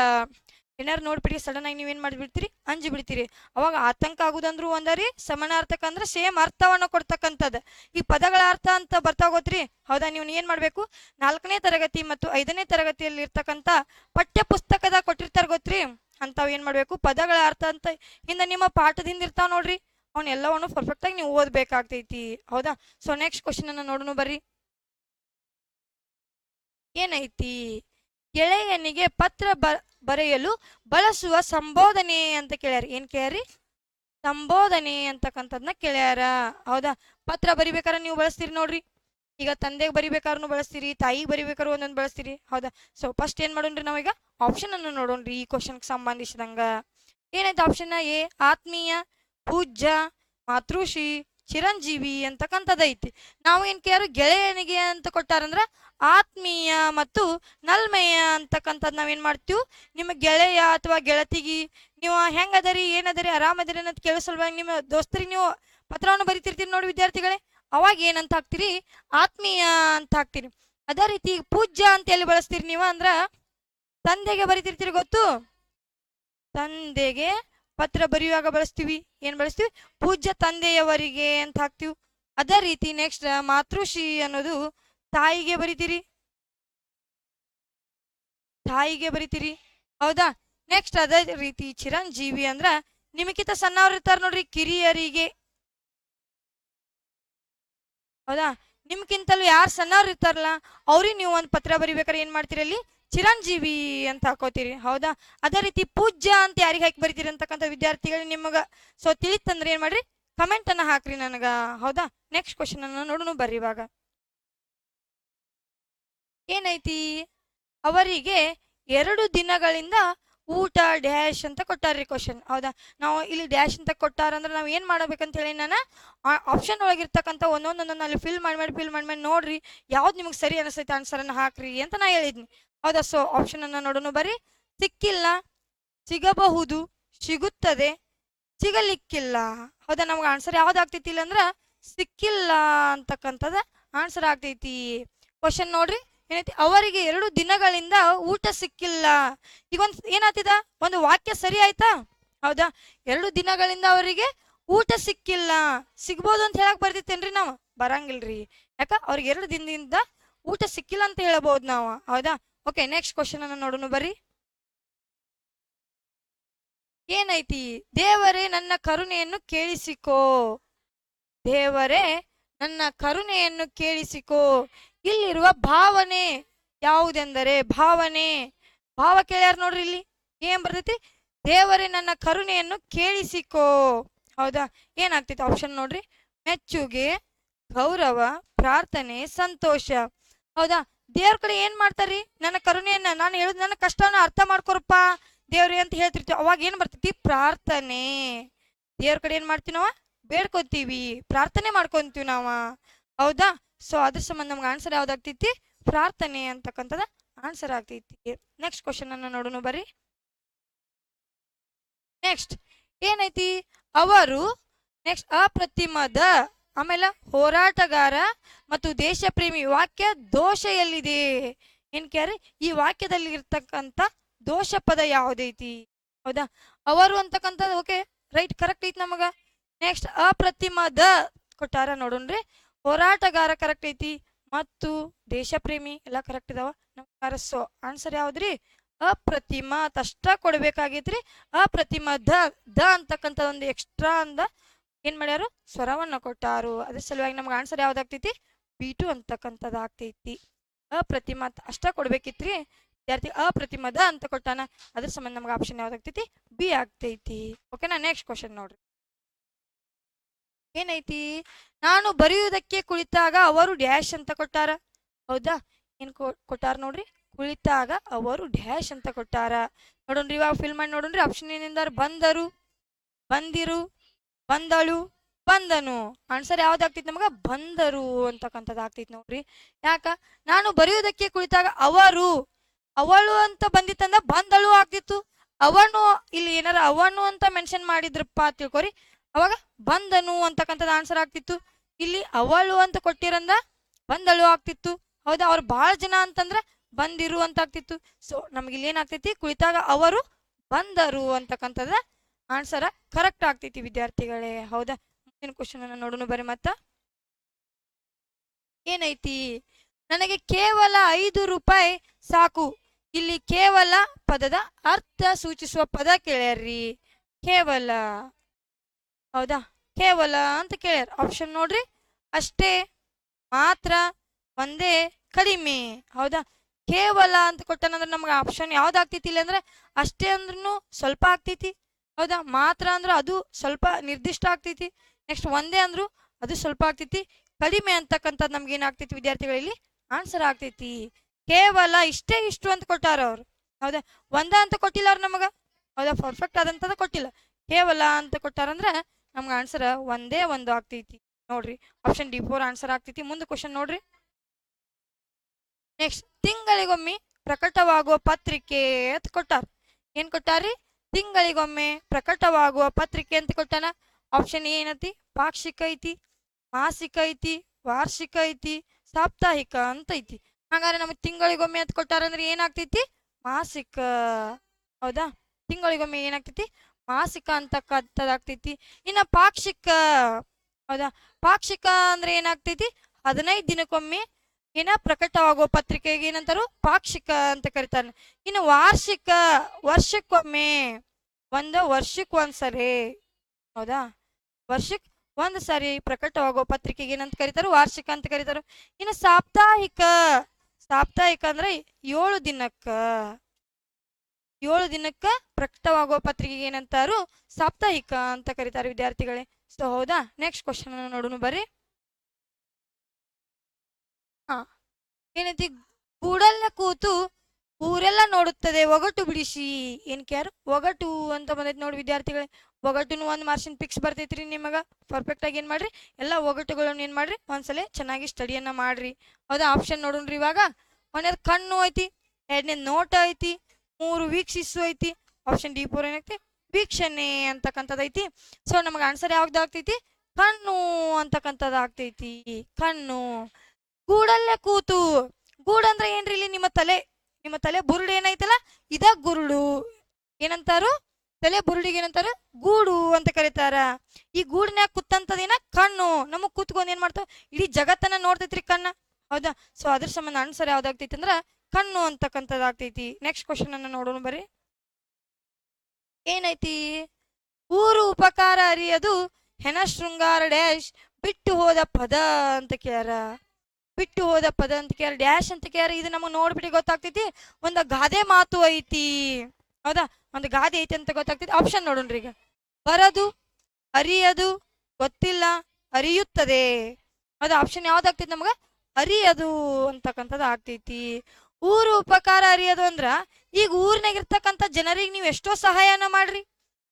ಏನಾರು ನೋಡ್ಬಿಡಿ ಸಡನ್ ಆಗಿ ನೀವೇನ್ ಮಾಡಿಬಿಡ್ತೀರಿ? ಅಂಜಿ ಬಿಡ್ತೀರಿ. ಅವಾಗ ಆತಂಕ ಆಗುದಂದ್ರು ಒಂದರಿ ಸಮಾನಾರ್ಥಕ ಅಂದ್ರೆ ಸೇಮ್ ಅರ್ಥವನ್ನ ಕೊಡ್ತಕ್ಕಂಥದ್ದು ಈ ಪದಗಳ ಅರ್ಥ ಅಂತ ಬರ್ತಾ ಹೋಗ್ತ್ರಿ ಹೌದಾ? ನೀವು ಏನು ಮಾಡಬೇಕು? ನಾಲ್ಕನೇ ತರಗತಿ ಮತ್ತು ಐದನೇ ತರಗತಿಯಲ್ಲಿ ಇರ್ತಕ್ಕಂಥ ಪಠ್ಯ ಪುಸ್ತಕದ ಕೊಟ್ಟಿರ್ತಾರೆ ಗೊತ್ತ್ರಿ? ಅಂತಾವ್ ಏನು ಮಾಡಬೇಕು? ಪದಗಳ ಅರ್ಥ ಅಂತ ಹಿಂದೆ ನಿಮ್ಮ ಪಾಠದಿಂದ ಇರ್ತಾವ ನೋಡ್ರಿ. ಅವ್ನ ಎಲ್ಲವನ್ನು ಪರ್ಫೆಕ್ಟ್ ಆಗಿ ನೀವು ಓದಬೇಕಾಗ್ತೈತಿ. ಹೌದಾ? ಸೊ ನೆಕ್ಸ್ಟ್ ಕ್ವಶನ್ ಅನ್ನ ನೋಡೋಣ ಬರ್ರಿ. ಏನೈತಿ? ಗೆಳೆಯನಿಗೆ ಪತ್ರ ಬ- ಬರೆಯಲು ಬಳಸುವ ಸಂಬೋಧನೆ ಅಂತ ಕೇಳ್ಯಾರ. ಏನ್ ಕೇಳ್ಯಾರಿ? ಸಂಬೋಧನೆ ಅಂತಕ್ಕಂಥದ್ನ ಕೇಳ್ಯಾರ. ಹೌದಾ? ಪತ್ರ ಬರಿಬೇಕಾದ್ರೆ ನೀವು ಬಳಸ್ತೀರಿ ನೋಡ್ರಿ. ಈಗ ತಂದೆಗೆ ಬರಿಬೇಕಾದ್ರೂ ಬಳಸ್ತೀರಿ, ತಾಯಿಗೆ ಬರಿಬೇಕಾದ್ರೂ ಒಂದೊಂದು ಬಳಸ್ತೀರಿ. ಹೌದಾ? ಸೊ ಫಸ್ಟ್ ಏನ್ ಮಾಡೋಣ್ರಿ ನಾವೀಗ ಆಪ್ಷನ್ ಅನ್ನು ನೋಡೋಣ್ರಿ ಈ ಕ್ವಶನ್ಗೆ ಸಂಬಂಧಿಸಿದಂಗ. ಏನಾಯ್ತು ಆಪ್ಷನ್ ಎ? ಆತ್ಮೀಯ, ಪೂಜ್ಯ, ಮಾತೃಶ್ರೀ, ಚಿರಂಜೀವಿ ಅಂತಕ್ಕಂಥದ್ದು ಐತಿ. ನಾವು ಏನ್ ಕೇಳ್ಯಾರು? ಗೆಳೆಯನಿಗೆ ಅಂತ ಕೊಟ್ಟಾರಂದ್ರ ಆತ್ಮೀಯ ಮತ್ತು ನಲ್ಮೆಯ ಅಂತಕ್ಕಂಥದ್ದು ನಾವೇನು ಮಾಡ್ತೀವಿ? ನಿಮ್ಮ ಗೆಳೆಯ ಅಥವಾ ಗೆಳತಿಗಿ, ನೀವು ಹೆಂಗದರಿ, ಏನದರಿ, ಆರಾಮದರಿ ಅನ್ನೋದು ಕೇಳೋ ಸಲುವಾಗಿ ನಿಮ್ಮ ದೋಸ್ತರಿ, ನೀವು ಪತ್ರವನ್ನು ಬರಿತಿರ್ತೀರಿ ನೋಡಿ ವಿದ್ಯಾರ್ಥಿಗಳೇ, ಅವಾಗ ಏನಂತ ಹಾಕ್ತೀರಿ? ಆತ್ಮೀಯ ಅಂತ ಹಾಕ್ತೀರಿ. ಅದೇ ರೀತಿ ಪೂಜ್ಯ ಅಂತ ಎಲ್ಲಿ ಬಳಸ್ತೀರಿ ನೀವು ಅಂದ್ರ, ತಂದೆಗೆ ಬರಿತಿರ್ತೀರಿ ಗೊತ್ತು? ತಂದೆಗೆ ಪತ್ರ ಬರೆಯುವಾಗ ಬಳಸ್ತೀವಿ. ಏನ್ ಬಳಸ್ತೀವಿ? ಪೂಜ್ಯ ತಂದೆಯವರಿಗೆ ಅಂತ ಹಾಕ್ತೀವಿ. ಅದೇ ರೀತಿ ನೆಕ್ಸ್ಟ್ ಮಾತೃಶ್ರೀ ಅನ್ನೋದು ತಾಯಿಗೆ ಬರಿತೀರಿ? ತಾಯಿಗೆ ಬರಿತೀರಿ? ಹೌದಾ? ನೆಕ್ಸ್ಟ್ ಅದೇ ರೀತಿ ಚಿರಂಜೀವಿ ಅಂದ್ರ ನಿಮಗಿಂತ ಸಣ್ಣವ್ರು ಇರ್ತಾರ ನೋಡ್ರಿ ಕಿರಿಯರಿಗೆ. ಹೌದಾ? ನಿಮ್ಗಿಂತಲೂ ಯಾರು ಸಣ್ಣವ್ರು ಇರ್ತಾರಲ್ಲ, ಅವ್ರಿಗೆ ನೀವು ಒಂದು ಪತ್ರ ಬರಿಬೇಕಾದ್ರೆ ಏನ್ ಮಾಡ್ತೀರಿ ಅಲ್ಲಿ? ಚಿರಂಜೀವಿ ಅಂತ ಹಾಕೋತೀರಿ. ಹೌದಾ? ಅದೇ ರೀತಿ ಪೂಜ್ಯ ಅಂತ ಯಾರಿಗೆ ಹಾಕಿ ಬರಿತೀರಿ ಅಂತಕ್ಕಂಥ ವಿದ್ಯಾರ್ಥಿಗಳು ನಿಮಗ. ಸೊ ತಿಳಿತಂದ್ರೆ ಏನ್ ಮಾಡ್ರಿ? ಕಮೆಂಟ್ ಅನ್ನ ಹಾಕ್ರಿ ನನಗ. ಹೌದಾ? ನೆಕ್ಸ್ಟ್ ಕ್ವಶನ್ ಅನ್ನ ನೋಡೋಣ ಬರ್ರಿ ಇವಾಗ. ಏನೈತಿ? ಅವರಿಗೆ ಎರಡು ದಿನಗಳಿಂದ ಊಟ, ಡ್ಯಾಶ್ ಅಂತ ಕೊಟ್ಟಾರ್ರಿ ಕ್ವಶನ್ ಹೌದಾ? ನಾವು ಇಲ್ಲಿ ಡ್ಯಾಶ್ ಅಂತ ಕೊಟ್ಟಾರಂದ್ರೆ ನಾವು ಏನು ಮಾಡ್ಬೇಕಂತ ಹೇಳಿ ನಾನು ಆಪ್ಷನ್ ಒಳಗಿರ್ತಕ್ಕಂಥ ಒಂದೊಂದೊಂದೊಂದು ಅಲ್ಲಿ ಫಿಲ್ ಮಾಡಿ ಮಾಡಿ ಫಿಲ್ ಮಾಡಿ ಮಾಡಿ ನೋಡ್ರಿ ಯಾವ್ದು ನಿಮಗೆ ಸರಿ ಅನಿಸ್ತೈತೆ ಆನ್ಸರನ್ನು ಹಾಕ್ರಿ ಅಂತ ನಾ ಹೇಳಿದ್ನಿ. ಹೌದಾ? ಸೊ ಆಪ್ಷನ್ ಅನ್ನ ನೋಡೋಣ ಬರಿ ಸಿಕ್ಕಿಲ್ಲ, ಸಿಗಬಹುದು, ಸಿಗುತ್ತದೆ, ಸಿಗಲಿಕ್ಕಿಲ್ಲ. ಹೌದಾ? ನಮ್ಗೆ ಆನ್ಸರ್ ಯಾವ್ದು ಆಗ್ತೈತಿ ಇಲ್ಲ ಅಂದ್ರೆ ಸಿಕ್ಕಿಲ್ಲ ಅಂತಕ್ಕಂಥದ್ದು ಆನ್ಸರ್ ಆಗ್ತೈತಿ. ಕ್ವಶನ್ ನೋಡ್ರಿ. ಏನೈತಿ? ಅವರಿಗೆ ಎರಡು ದಿನಗಳಿಂದ ಊಟ ಸಿಕ್ಕಿಲ್ಲ. ಈಗ ಒಂದ್ ಒಂದು ವಾಕ್ಯ ಸರಿ ಆಯ್ತಾ? ಹೌದಾ? ಎರಡು ದಿನಗಳಿಂದ ಅವರಿಗೆ ಊಟ ಸಿಕ್ಕಿಲ್ಲ. ಸಿಗ್ಬೋದು ಅಂತ ಹೇಳಕ್ ಬರ್ತಿತ್ತೇನ್ರಿ ನಾವು? ಬರಂಗಿಲ್ರಿ. ಯಾಕ? ಅವ್ರಿಗೆ ಎರಡು ದಿನದಿಂದ ಊಟ ಸಿಕ್ಕಿಲ್ಲ ಅಂತ ಹೇಳಬಹುದು ನಾವು. ಹೌದಾ? ಓಕೆ ನೆಕ್ಸ್ಟ್ ಕ್ವಶನ್ ಅನ್ನ ನೋಡೋಣ ಬರ್ರಿ. ಏನೈತಿ? ದೇವರೇ, ನನ್ನ ಕರುಣೆಯನ್ನು ಕೇಳಿಸಿಕೋ. ದೇವರೇ, ನನ್ನ ಕರುಣೆಯನ್ನು ಕೇಳಿಸಿಕೋ. ಇಲ್ಲಿರುವ ಭಾವನೆ ಯಾವುದೆಂದರೆ ಭಾವನೆ. ಭಾವ ಕೇಳ್ಯಾರ ನೋಡ್ರಿ ಇಲ್ಲಿ? ಏನ್ ಬರ್ತೈತಿ? ದೇವರೇ ನನ್ನ ಕರುಣೆಯನ್ನು ಕೇಳಿಸಿಕೋ. ಹೌದಾ? ಏನಾಗ್ತೈತಿ ಆಪ್ಷನ್ ನೋಡ್ರಿ? ಮೆಚ್ಚುಗೆ, ಗೌರವ, ಪ್ರಾರ್ಥನೆ, ಸಂತೋಷ. ಹೌದಾ? ದೇವ್ರ ಕಡೆ ಏನ್ ಮಾಡ್ತಾರ್ರಿ? ನನ್ನ ಕರುಣೆಯನ್ನ, ನಾನು ಹೇಳುದು ನನ್ನ ಕಷ್ಟವನ್ನ ಅರ್ಥ ಮಾಡ್ಕೊರಪ್ಪ. ದೇವ್ರಿ ಅಂತ ಹೇಳ್ತಿರ್ತೀವಿ. ಅವಾಗ ಏನ್ ಬರ್ತೈತಿ? ಪ್ರಾರ್ಥನೆ. ದೇವ್ರ ಕಡೆ ಏನ್ ಮಾಡ್ತೀವಿ ನಾವ ಬೇಡ್ಕೊತೀವಿ. ಪ್ರಾರ್ಥನೆ ಮಾಡ್ಕೊಂತೀವಿ ನಾವ. ಹೌದಾ? ಸೊ ಅದ್ರ ಸಂಬಂಧ ನಮ್ಗೆ ಆನ್ಸರ್ ಯಾವ್ದಾಗ್ತೈತಿ? ಪ್ರಾರ್ಥನೆ ಅಂತಕ್ಕಂಥದ್ದು ಆನ್ಸರ್ ಆಗ್ತೈತಿ. ನೆಕ್ಸ್ಟ್ ಕ್ವಶನ್ ಅನ್ನ ನೋಡೋಣ ಬರ್ರಿ. ನೆಕ್ಸ್ಟ್ ಏನೈತಿ? ಅವರು ನೆಕ್ಸ್ಟ್ ಅಪ್ರತಿಮದ ಆಮೇಲೆ ಹೋರಾಟಗಾರ ಮತ್ತು ದೇಶ ಪ್ರೇಮಿ ವಾಕ್ಯ ದೋಷ ಎಲ್ಲಿದೆ ಏನ್ ಕ್ಯಾರಿ ಈ ವಾಕ್ಯದಲ್ಲಿ ಇರ್ತಕ್ಕಂಥ ದೋಷ ಪದ ಯಾವ್ದೈತಿ? ಹೌದಾ? ಅವರು ಅಂತಕ್ಕಂಥದ್ದು ಓಕೆ ರೈಟ್ ಕರೆಕ್ಟ್ ಐತಿ ನಮಗ. ನೆಕ್ಸ್ಟ್ ಅಪ್ರತಿಮದ ಕೊಟ್ಟಾರ ನೋಡೋಣ್ರಿ. ಹೋರಾಟಗಾರ ಕರೆಕ್ಟ್ ಐತಿ ಮತ್ತು ದೇಶಪ್ರೇಮಿ ಎಲ್ಲ ಕರೆಕ್ಟ್ ಇದಾವ. ನಮಸ್ಕಾರ. ಸೊ ಆನ್ಸರ್ ಯಾವ್ದ್ರಿ? ಅಪ್ರತಿಮ. ಅಷ್ಟ ಕೊಡ್ಬೇಕಾಗೈತ್ರಿ? ಅಪ್ರತಿಮ ದ ದ ಅಂತಕ್ಕಂಥ ಒಂದು ಎಕ್ಸ್ಟ್ರಾ ಅಂದ ಏನ್ ಮಾಡ್ಯಾರು? ಸ್ವರವನ್ನ ಕೊಟ್ಟಾರು. ಅದ್ರ ಸಲುವಾಗಿ ನಮ್ಗೆ ಆನ್ಸರ್ ಯಾವ್ದಾಗ್ತೈತಿ? ಬಿ ಟು ಅಂತಕ್ಕಂಥದ್ದು ಆಗ್ತೈತಿ. ಅಪ್ರತಿಮ ಅಷ್ಟ ಕೊಡ್ಬೇಕಿತ್ರಿ? ವಿದ್ಯಾರ್ಥಿ ದ ಅಂತ ಕೊಟ್ಟಾನ. ಅದ್ರ ಸಂಬಂಧ ನಮ್ಗೆ ಆಪ್ಷನ್ ಯಾವ್ದಾಗ್ತೈತಿ? ಬಿ ಆಗ್ತೈತಿ. ಓಕೆನಾ ನೆಕ್ಸ್ಟ್ ಕ್ವಶನ್ ನೋಡ್ರಿ. ಏನೈತಿ? ನಾನು ಬರೆಯುವುದಕ್ಕೆ ಕುಳಿತಾಗ ಅವರು ಡ್ಯಾಶ್ ಅಂತ ಕೊಟ್ಟಾರ. ಹೌದಾ? ಏನ್ ಕೊಟ್ಟಾರ ನೋಡ್ರಿ? ಕುಳಿತಾಗ ಅವರು ಡ್ಯಾಶ್ ಅಂತ ಕೊಟ್ಟಾರ. ನೋಡೋಣ್ರಿ, ಇವಾಗ ಫಿಲ್ ಮಾಡಿ ನೋಡೋಣ್ರಿ ಆಪ್ಷನ್ ಏನಿಂದಾರ? ಬಂದರು, ಬಂದಿರು, ಬಂದಳು, ಬಂದನು. ಆನ್ಸರ್ ಯಾವ್ದಾಗ್ತೈತಿ ನಮಗ? ಬಂದರು ಅಂತಕ್ಕಂಥದ್ದು ಆಗ್ತೈತಿ ನೋಡ್ರಿ. ಯಾಕ? ನಾನು ಬರೆಯುವುದಕ್ಕೆ ಕುಳಿತಾಗ ಅವರು, ಅವಳು ಅಂತ ಬಂದಿತ್ತಂದ್ರ ಬಂದಳು ಆಗ್ತಿತ್ತು. ಅವನು, ಇಲ್ಲಿ ಏನಾರ ಅವನು ಅಂತ ಮೆನ್ಷನ್ ಮಾಡಿದ್ರಪ್ಪ ತಿಳ್ಕೊರಿ. ಅವಾಗ ಬಂದನು ಅಂತಕ್ಕಂಥದ್ದು ಆನ್ಸರ್ ಆಗ್ತಿತ್ತು. ಇಲ್ಲಿ ಅವಳು ಅಂತ ಕೊಟ್ಟಿರಂದ ಬಂದಳು ಆಗ್ತಿತ್ತು. ಹೌದಾ? ಅವ್ರು ಬಹಳ ಜನ ಅಂತಂದ್ರ ಬಂದಿರು ಅಂತ ಆಗ್ತಿತ್ತು. ಸೊ ನಮ್ಗೆ ಇಲ್ಲಿ ಏನಾಗ್ತೈತಿ? ಕುಳಿತಾಗ ಅವರು ಬಂದರು ಅಂತಕ್ಕಂಥದ್ದ ಆನ್ಸರ್ ಕರೆಕ್ಟ್ ಆಗ್ತೈತಿ ವಿದ್ಯಾರ್ಥಿಗಳೇ. ಹೌದಾ? ಮುಂದಿನ ಕ್ವಶನ್ ಅನ್ನ ನೋಡೋಣ ಬರ್ರಿ ಮತ್ತ. ಏನೈತಿ? ನನಗೆ ಕೇವಲ ಐದು ರೂಪಾಯಿ ಸಾಕು. ಇಲ್ಲಿ ಕೇವಲ ಪದದ ಅರ್ಥ ಸೂಚಿಸುವ ಪದ ಕೇಳ್ಯಾರ್ರಿ. ಕೇವಲ ಹೌದಾ? ಕೇವಲ ಅಂತ ಕೇಳ್ಯಾರ. ಆಪ್ಷನ್ ನೋಡ್ರಿ. ಅಷ್ಟೇ, ಮಾತ್ರ, ಒಂದೇ, ಕಡಿಮೆ. ಹೌದಾ? ಕೇವಲ ಅಂತ ಕೊಟ್ಟನಂದ್ರೆ ನಮ್ಗೆ ಆಪ್ಷನ್ ಯಾವ್ದು ಆಗ್ತೈತಿ ಇಲ್ಲ ಅಂದ್ರೆ ಅಷ್ಟೇ ಅಂದ್ರೂ ಸ್ವಲ್ಪ ಆಗ್ತೈತಿ. ಹೌದಾ? ಮಾತ್ರ ಅಂದ್ರೆ ಅದು ಸ್ವಲ್ಪ ನಿರ್ದಿಷ್ಟ ಆಗ್ತೈತಿ. ನೆಕ್ಸ್ಟ್ ಒಂದೇ ಅಂದ್ರು ಅದು ಸ್ವಲ್ಪ ಆಗ್ತೈತಿ. ಕಡಿಮೆ ಅಂತಕ್ಕಂಥದ್ದು ನಮ್ಗೆ ಏನಾಗ್ತೈತಿ ವಿದ್ಯಾರ್ಥಿಗಳಲ್ಲಿ ಆನ್ಸರ್ ಆಗ್ತೈತಿ. ಕೇವಲ ಇಷ್ಟೇ ಇಷ್ಟು ಅಂತ ಕೊಟ್ಟಾರ ಅವ್ರು. ಹೌದಾ? ಒಂದ ಅಂತ ಕೊಟ್ಟಿಲ್ಲ ಅವ್ರು ನಮಗೆ. ಹೌದಾ? ಪರ್ಫೆಕ್ಟ್ ಆದಂಥದ್ದು ಕೊಟ್ಟಿಲ್ಲ. ಕೇವಲ ಅಂತ ಕೊಟ್ಟಾರಂದ್ರ ನಮ್ಗೆ ಆನ್ಸರ್ ಒಂದೇ ಒಂದು ಆಗ್ತೈತಿ. ನೋಡ್ರಿ ಆಪ್ಷನ್ ಡಿ ಫೋರ್ ಆನ್ಸರ್ ಆಗ್ತೈತಿ. ಮುಂದೆ ಕ್ವಶನ್ ನೋಡ್ರಿ. ನೆಕ್ಸ್ಟ್ ತಿಂಗಳಿಗೊಮ್ಮೆ ಪ್ರಕಟವಾಗುವ ಪತ್ರಿಕೆ ಅಂತ ಕೊಟ್ಟಾರ. ಏನ್ ಕೊಟ್ಟಾರ್ರಿ ತಿಂಗಳಿಗೊಮ್ಮೆ ಪ್ರಕಟವಾಗುವ ಪತ್ರಿಕೆ ಅಂತ ಕೊಟ್ಟಾನ. ಆಪ್ಷನ್ ಏನೈತಿ? ಪಾಕ್ಷಿಕ ಐತಿ, ಮಾಸಿಕ ಐತಿ, ವಾರ್ಷಿಕ ಐತಿ, ಸಾಪ್ತಾಹಿಕ ಅಂತ ಐತಿ. ಹಾಗಾದ್ರೆ ನಮಗೆ ತಿಂಗಳಿಗೊಮ್ಮೆ ಅಂತ ಕೊಟ್ಟಾರಂದ್ರೆ ಏನಾಗ್ತೈತಿ ಮಾಸಿಕ. ಹೌದಾ? ತಿಂಗಳಿಗೊಮ್ಮೆ ಏನಾಗ್ತೈತಿ ಮಾಸಿಕ ಅಂತಕ್ಕಂಥದ್ದಾಗ್ತೈತಿ ಇನ್ನ ಪಾಕ್ಷಿಕ, ಹೌದಾ? ಪಾಕ್ಷಿಕ ಅಂದ್ರೆ ಏನಾಗ್ತೈತಿ? ಹದಿನೈದು ದಿನಕ್ಕೊಮ್ಮೆ ಏನ ಪ್ರಕಟವಾಗುವ ಪತ್ರಿಕೆಗೆ ಏನಂತಾರು? ಪಾಕ್ಷಿಕ ಅಂತ ಕರೀತಾರೆ. ಇನ್ನು ವಾರ್ಷಿಕ, ವರ್ಷಕ್ಕೊಮ್ಮೆ, ಒಂದು ವರ್ಷಕ್ಕೆ ಒಂದ್ಸರಿ ಹೌದಾ? ವರ್ಷಕ್ ಒಂದ್ ಸಾರಿ ಪ್ರಕಟವಾಗುವ ಪತ್ರಿಕೆಗೆ ಏನಂತ ಕರೀತಾರ? ವಾರ್ಷಿಕ ಅಂತ ಕರೀತಾರ. ಇನ್ನು ಸಾಪ್ತಾಹಿಕ ಸಾಪ್ತಾಹಿಕ ಅಂದ್ರೆ ಏಳು ದಿನಕ್ಕ. ಏಳು ದಿನಕ್ಕ ಪ್ರಕಟವಾಗುವ ಪತ್ರಿಕೆಗೆ ಏನಂತಾರು ಸಾಪ್ತಾಹಿಕ ಅಂತ ಕರೀತಾರೆ ವಿದ್ಯಾರ್ಥಿಗಳೇ. ಸೊ ಹೌದಾ? ನೆಕ್ಸ್ಟ್ ಕ್ವಶನ್ ನೋಡೋಣ ಬರ್ರಿ. ಹಾ. ಏನೈತಿ? ಗೂಡಲ್ಲ ಕೂತು ಊರೆಲ್ಲ ನೋಡುತ್ತದೆ, ಒಗಟು ಬಿಡಿಸಿ. ಏನ್ ಕ್ಯಾರು? ಒಗಟು ಅಂತ ಬಂದೈತಿ ನೋಡಿ ವಿದ್ಯಾರ್ಥಿಗಳೇ. ಒಗಟುನು ಒಂದ್ ಮಾರ್ಷನ್ ಪಿಕ್ಸ್ ಬರ್ತೈತ್ರಿ ನಿಮಗ. ಪರ್ಫೆಕ್ಟ್ ಆಗಿ ಏನ್ ಮಾಡ್ರಿ? ಎಲ್ಲ ಒಗಟುಗಳನ್ನ ಏನ್ ಮಾಡ್ರಿ? ಒಂದ್ಸಲ ಚೆನ್ನಾಗಿ ಸ್ಟಡಿಯನ್ನ ಮಾಡ್ರಿ. ಹೌದಾ? ಆಪ್ಷನ್ ನೋಡೋಣ್ರಿ ಇವಾಗ. ಒಂದೇದ್ ಕಣ್ಣು ಐತಿ, ಎರಡನೇದ್ ನೋಟ ಐತಿ ಮೂರು ವೀಕ್ಷಿಸು ಐತಿ. ಆಪ್ಷನ್ ಡಿ ಫೋರ್ ಏನೈತಿ? ವೀಕ್ಷಣೆ ಅಂತಕ್ಕಂಥದ್ದು ಐತಿ ಸೊ ನಮಗೆ ಆನ್ಸರ್ ಯಾವ್ದು ಆಗ್ತೈತಿ? ಕಣ್ಣು ಅಂತಕ್ಕಂಥದ್ದು ಆಗ್ತೈತಿ. ಕಣ್ಣು. ಗೂಡಲ್ಲೇ ಕೂತು. ಗೂಡಂದ್ರೆ ಏನ್ರಿ ಇಲ್ಲಿ ನಿಮ್ಮ ತಲೆ? ನಿಮ್ಮ ತಲೆ ಬುರುಡು ಏನೈತಲ್ಲ? ಇದ ಗುರುಡು. ಏನಂತಾರು? ತಲೆ ಬುರುಡಿಗೆ ಏನಂತಾರ? ಗೂಡು ಅಂತ ಕರೀತಾರ. ಈ ಗೂಡಿನ್ಯಾಗ ಕುತ್ತಂತದೇನ ಕಣ್ಣು. ನಮಗ್ ಕೂತ್ಕೊಂಡ್ ಏನ್ ಮಾಡ್ತಾವ? ಇಡೀ ಜಗತ್ತನ್ನ ನೋಡ್ತೈತ್ರಿ ಕಣ್ಣ. ಹೌದಾ? ಸೊ ಅದ್ರ ಸಂಬಂಧ ಆನ್ಸರ್ ಯಾವ್ದಾಗ್ತೈತಿ ಅಂದ್ರ ಕಣ್ಣು ಅಂತಕ್ಕಂಥದ್ದಾಗ್ತೈತಿ. ನೆಕ್ಸ್ಟ್ ಕ್ವಶನ್ ಅನ್ನ ನೋಡೋಣ ಬರ್ರಿ. ಏನೈತಿ? ಊರು ಉಪಕಾರ ಅರಿಯದು ಹೆಣ ಶೃಂಗಾರ ಡ್ಯಾಶ್, ಬಿಟ್ಟು ಹೋದ ಪದ ಅಂತ ಕೇಳ್ಯಾರ. ಬಿಟ್ಟು ಹೋದ ಪದ ಅಂತ ಕೇಳ ಡ್ಯಾಶ್ ಅಂತ ಕೇಳ್ಯಾರ. ಇದು ನಮಗ್ ನೋಡ್ಬಿಟ್ಟು ಗೊತ್ತಾಗ್ತೈತಿ. ಒಂದು ಗಾದೆ ಮಾತು ಐತಿ. ಹೌದಾ? ಒಂದು ಗಾದೆ ಐತಿ ಅಂತ ಗೊತ್ತಾಗ್ತೈತಿ. ಆಪ್ಷನ್ ನೋಡೋಣ್ರಿ ಈಗ. ಬರದು, ಅರಿಯದು, ಗೊತ್ತಿಲ್ಲ, ಅರಿಯುತ್ತದೆ. ಅದು ಆಪ್ಷನ್ ಯಾವ್ದಾಗ್ತೈತಿ ನಮಗ? ಅರಿಯದು ಅಂತಕ್ಕಂಥದ್ದು ಆಗ್ತೈತಿ ಊರು ಉಪಕಾರ ಅರಿಯೋದು ಅಂದ್ರ ಈಗ ಊರ್ನಾಗ ಇರ್ತಕ್ಕಂಥ ಜನರಿಗೆ ನೀವು ಎಷ್ಟೋ ಸಹಾಯನ ಮಾಡ್ರಿ.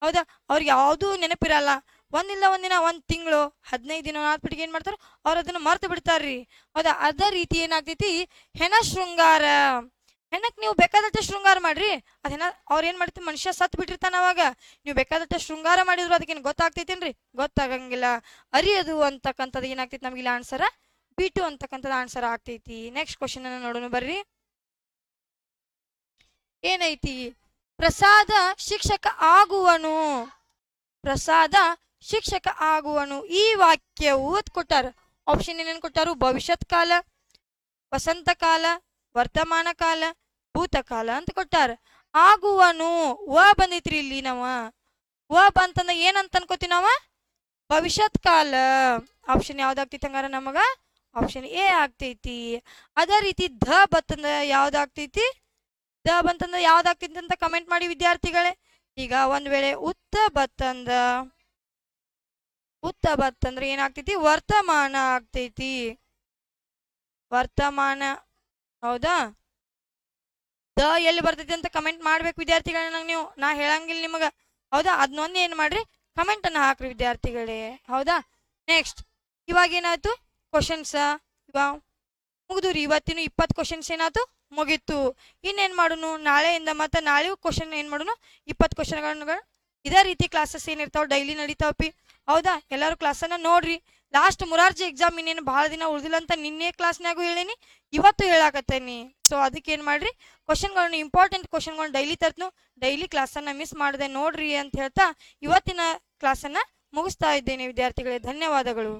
ಹೌದಾ? ಅವ್ರಿಗೆ ಯಾವುದು ನೆನಪಿರಲ್ಲ. ಒಂದಿಲ್ಲ ಒಂದಿನ, ಒಂದ್ ತಿಂಗಳು, ಹದಿನೈದು ದಿನ ಆದ್ಬಿಟ್ಟಿಗೆ ಏನ್ ಮಾಡ್ತಾರ ಅವ್ರ ಅದನ್ನ ಮರ್ತು ಬಿಡ್ತಾರ್ರಿ. ಹೌದಾ? ಅದೇ ರೀತಿ ಏನಾಗ್ತೈತಿ? ಹೆಣ ಶೃಂಗಾರ. ಹೆಣಕ್ ನೀವು ಬೇಕಾದಷ್ಟು ಶೃಂಗಾರ ಮಾಡ್ರಿ. ಅದೇನ ಅವ್ರ ಏನ್ ಮಾಡ್ತೀವಿ ಮನುಷ್ಯ ಸತ್ ಬಿಟ್ಟಿರ್ತಾನ ಅವಾಗ. ನೀವು ಬೇಕಾದಷ್ಟು ಶೃಂಗಾರ ಮಾಡಿದ್ರು ಅದಕ್ಕೇನು ಗೊತ್ತಾಗ್ತೈತೇನ್ರಿ? ಗೊತ್ತಾಗಂಗಿಲ್ಲ. ಅರಿಯೋದು ಅಂತಕ್ಕಂಥದ್ದು ಏನಾಗ್ತೈತಿ ನಮ್ಗೆ ಆನ್ಸರ್ ಬಿ ಟು ಅಂತಕ್ಕಂಥದ್ದು ಆನ್ಸರ್ ಆಗ್ತೈತಿ. ನೆಕ್ಸ್ಟ್ ಕ್ವಶನ್ ನೋಡೋಣ ಬರ್ರಿ. ಏನೈತಿ? ಪ್ರಸಾದ ಶಿಕ್ಷಕ ಆಗುವನು. ಪ್ರಸಾದ ಶಿಕ್ಷಕ ಆಗುವನು. ಈ ವಾಕ್ಯವು ಕೊಟ್ಟಾರ ಆಪ್ಷನ್ ಏನೇನು ಕೊಟ್ಟಾರು? ಭವಿಷ್ಯತ್ ಕಾಲ, ವಸಂತ ಕಾಲ, ವರ್ತಮಾನ ಕಾಲ ಭೂತಕಾಲ ಅಂತ ಕೊಟ್ಟಾರ. ಆಗುವನು. ವ ಬಂದೈತ್ರಿ ಇಲ್ಲಿ ನಾವ. ವ ಬಂತಂದ ಏನಂತ ಅನ್ಕೋತೀವಿ ನಾವ? ಭವಿಷ್ಯತ್ ಕಾಲ. ಆಪ್ಷನ್ ಯಾವ್ದಾಗ್ತೈತಿ ಹಂಗಾರ ನಮಗ? ಆಪ್ಷನ್ ಎ ಆಗ್ತೈತಿ. ಅದೇ ರೀತಿ ಧ ಬತ್ತಂದ ಯಾವ್ದಾಗ್ತೈತಿ? ದ ಬಂತಂದ್ರೆ ಯಾವ್ದಾಗ್ತಿತ್ತು ಅಂತ ಕಮೆಂಟ್ ಮಾಡಿ ವಿದ್ಯಾರ್ಥಿಗಳೇ. ಈಗ ಒಂದ್ ವೇಳೆ ಉತ್ತ ಬತ್ತಂದ ಉತ್ತ ಬತ್ತಂದ್ರೆ ಏನಾಗ್ತೈತಿ? ವರ್ತಮಾನ ಆಗ್ತೈತಿ. ವರ್ತಮಾನ, ಹೌದಾ? ದ ಎಲ್ಲಿ ಬರ್ತೈತಿ ಅಂತ ಕಮೆಂಟ್ ಮಾಡ್ಬೇಕು ವಿದ್ಯಾರ್ಥಿಗಳನ್ನ ನೀವು. ನಾ ಹೇಳಂಗಿಲ್ಲ ನಿಮಗ. ಹೌದಾ? ಅದನ್ನೊಂದು ಏನ್ ಮಾಡ್ರಿ? ಕಮೆಂಟ್ ಅನ್ನ ಹಾಕ್ರಿ ವಿದ್ಯಾರ್ಥಿಗಳೇ. ಹೌದಾ? ನೆಕ್ಸ್ಟ್ ಇವಾಗ ಏನಾಯ್ತು? ಕ್ವಶನ್ಸ್ ಇವಾಗ ಮುಗಿದ್ರಿ. ಇವತ್ತಿನ ಇಪ್ಪತ್ತು ಕ್ವಶನ್ಸ್ ಏನಾಯ್ತು? ಮುಗೀತು. ಇನ್ನೇನ್ ಮಾಡೋನು? ನಾಳೆಯಿಂದ ಮತ್ತೆ ನಾಳೆಯೂ ಕ್ವಶನ್ ಏನು ಮಾಡೋನು? ಇಪ್ಪತ್ತು ಕ್ವಶನ್ಗಳನ್ನ ಇದೇ ರೀತಿ ಕ್ಲಾಸಸ್ ಏನಿರ್ತಾವೆ ಡೈಲಿ ನಡೀತಾವ ಪಿ. ಹೌದಾ? ಎಲ್ಲರೂ ಕ್ಲಾಸನ್ನು ನೋಡ್ರಿ. ಲಾಸ್ಟ್ ಮುರಾರ್ಜಿ ಎಕ್ಸಾಮ್ ಇನ್ನೇನು ಭಾಳ ದಿನ ಉಳಿದಿಲ್ಲ ಅಂತ ನಿನ್ನೆ ಕ್ಲಾಸ್ನಾಗೂ ಹೇಳೀನಿ, ಇವತ್ತು ಹೇಳಾಕತ್ತೇನಿ. ಸೊ ಅದಕ್ಕೆ ಏನು ಮಾಡ್ರಿ? ಕ್ವಶನ್ಗಳನ್ನು ಇಂಪಾರ್ಟೆಂಟ್ ಕ್ವಶನ್ಗಳನ್ನ ಡೈಲಿ ತರ್ತು ಡೈಲಿ ಕ್ಲಾಸನ್ನು ಮಿಸ್ ಮಾಡದೆ ನೋಡ್ರಿ ಅಂತ ಹೇಳ್ತಾ ಇವತ್ತಿನ ಕ್ಲಾಸನ್ನು ಮುಗಿಸ್ತಾ ಇದ್ದೇನೆ ವಿದ್ಯಾರ್ಥಿಗಳೇ. ಧನ್ಯವಾದಗಳು.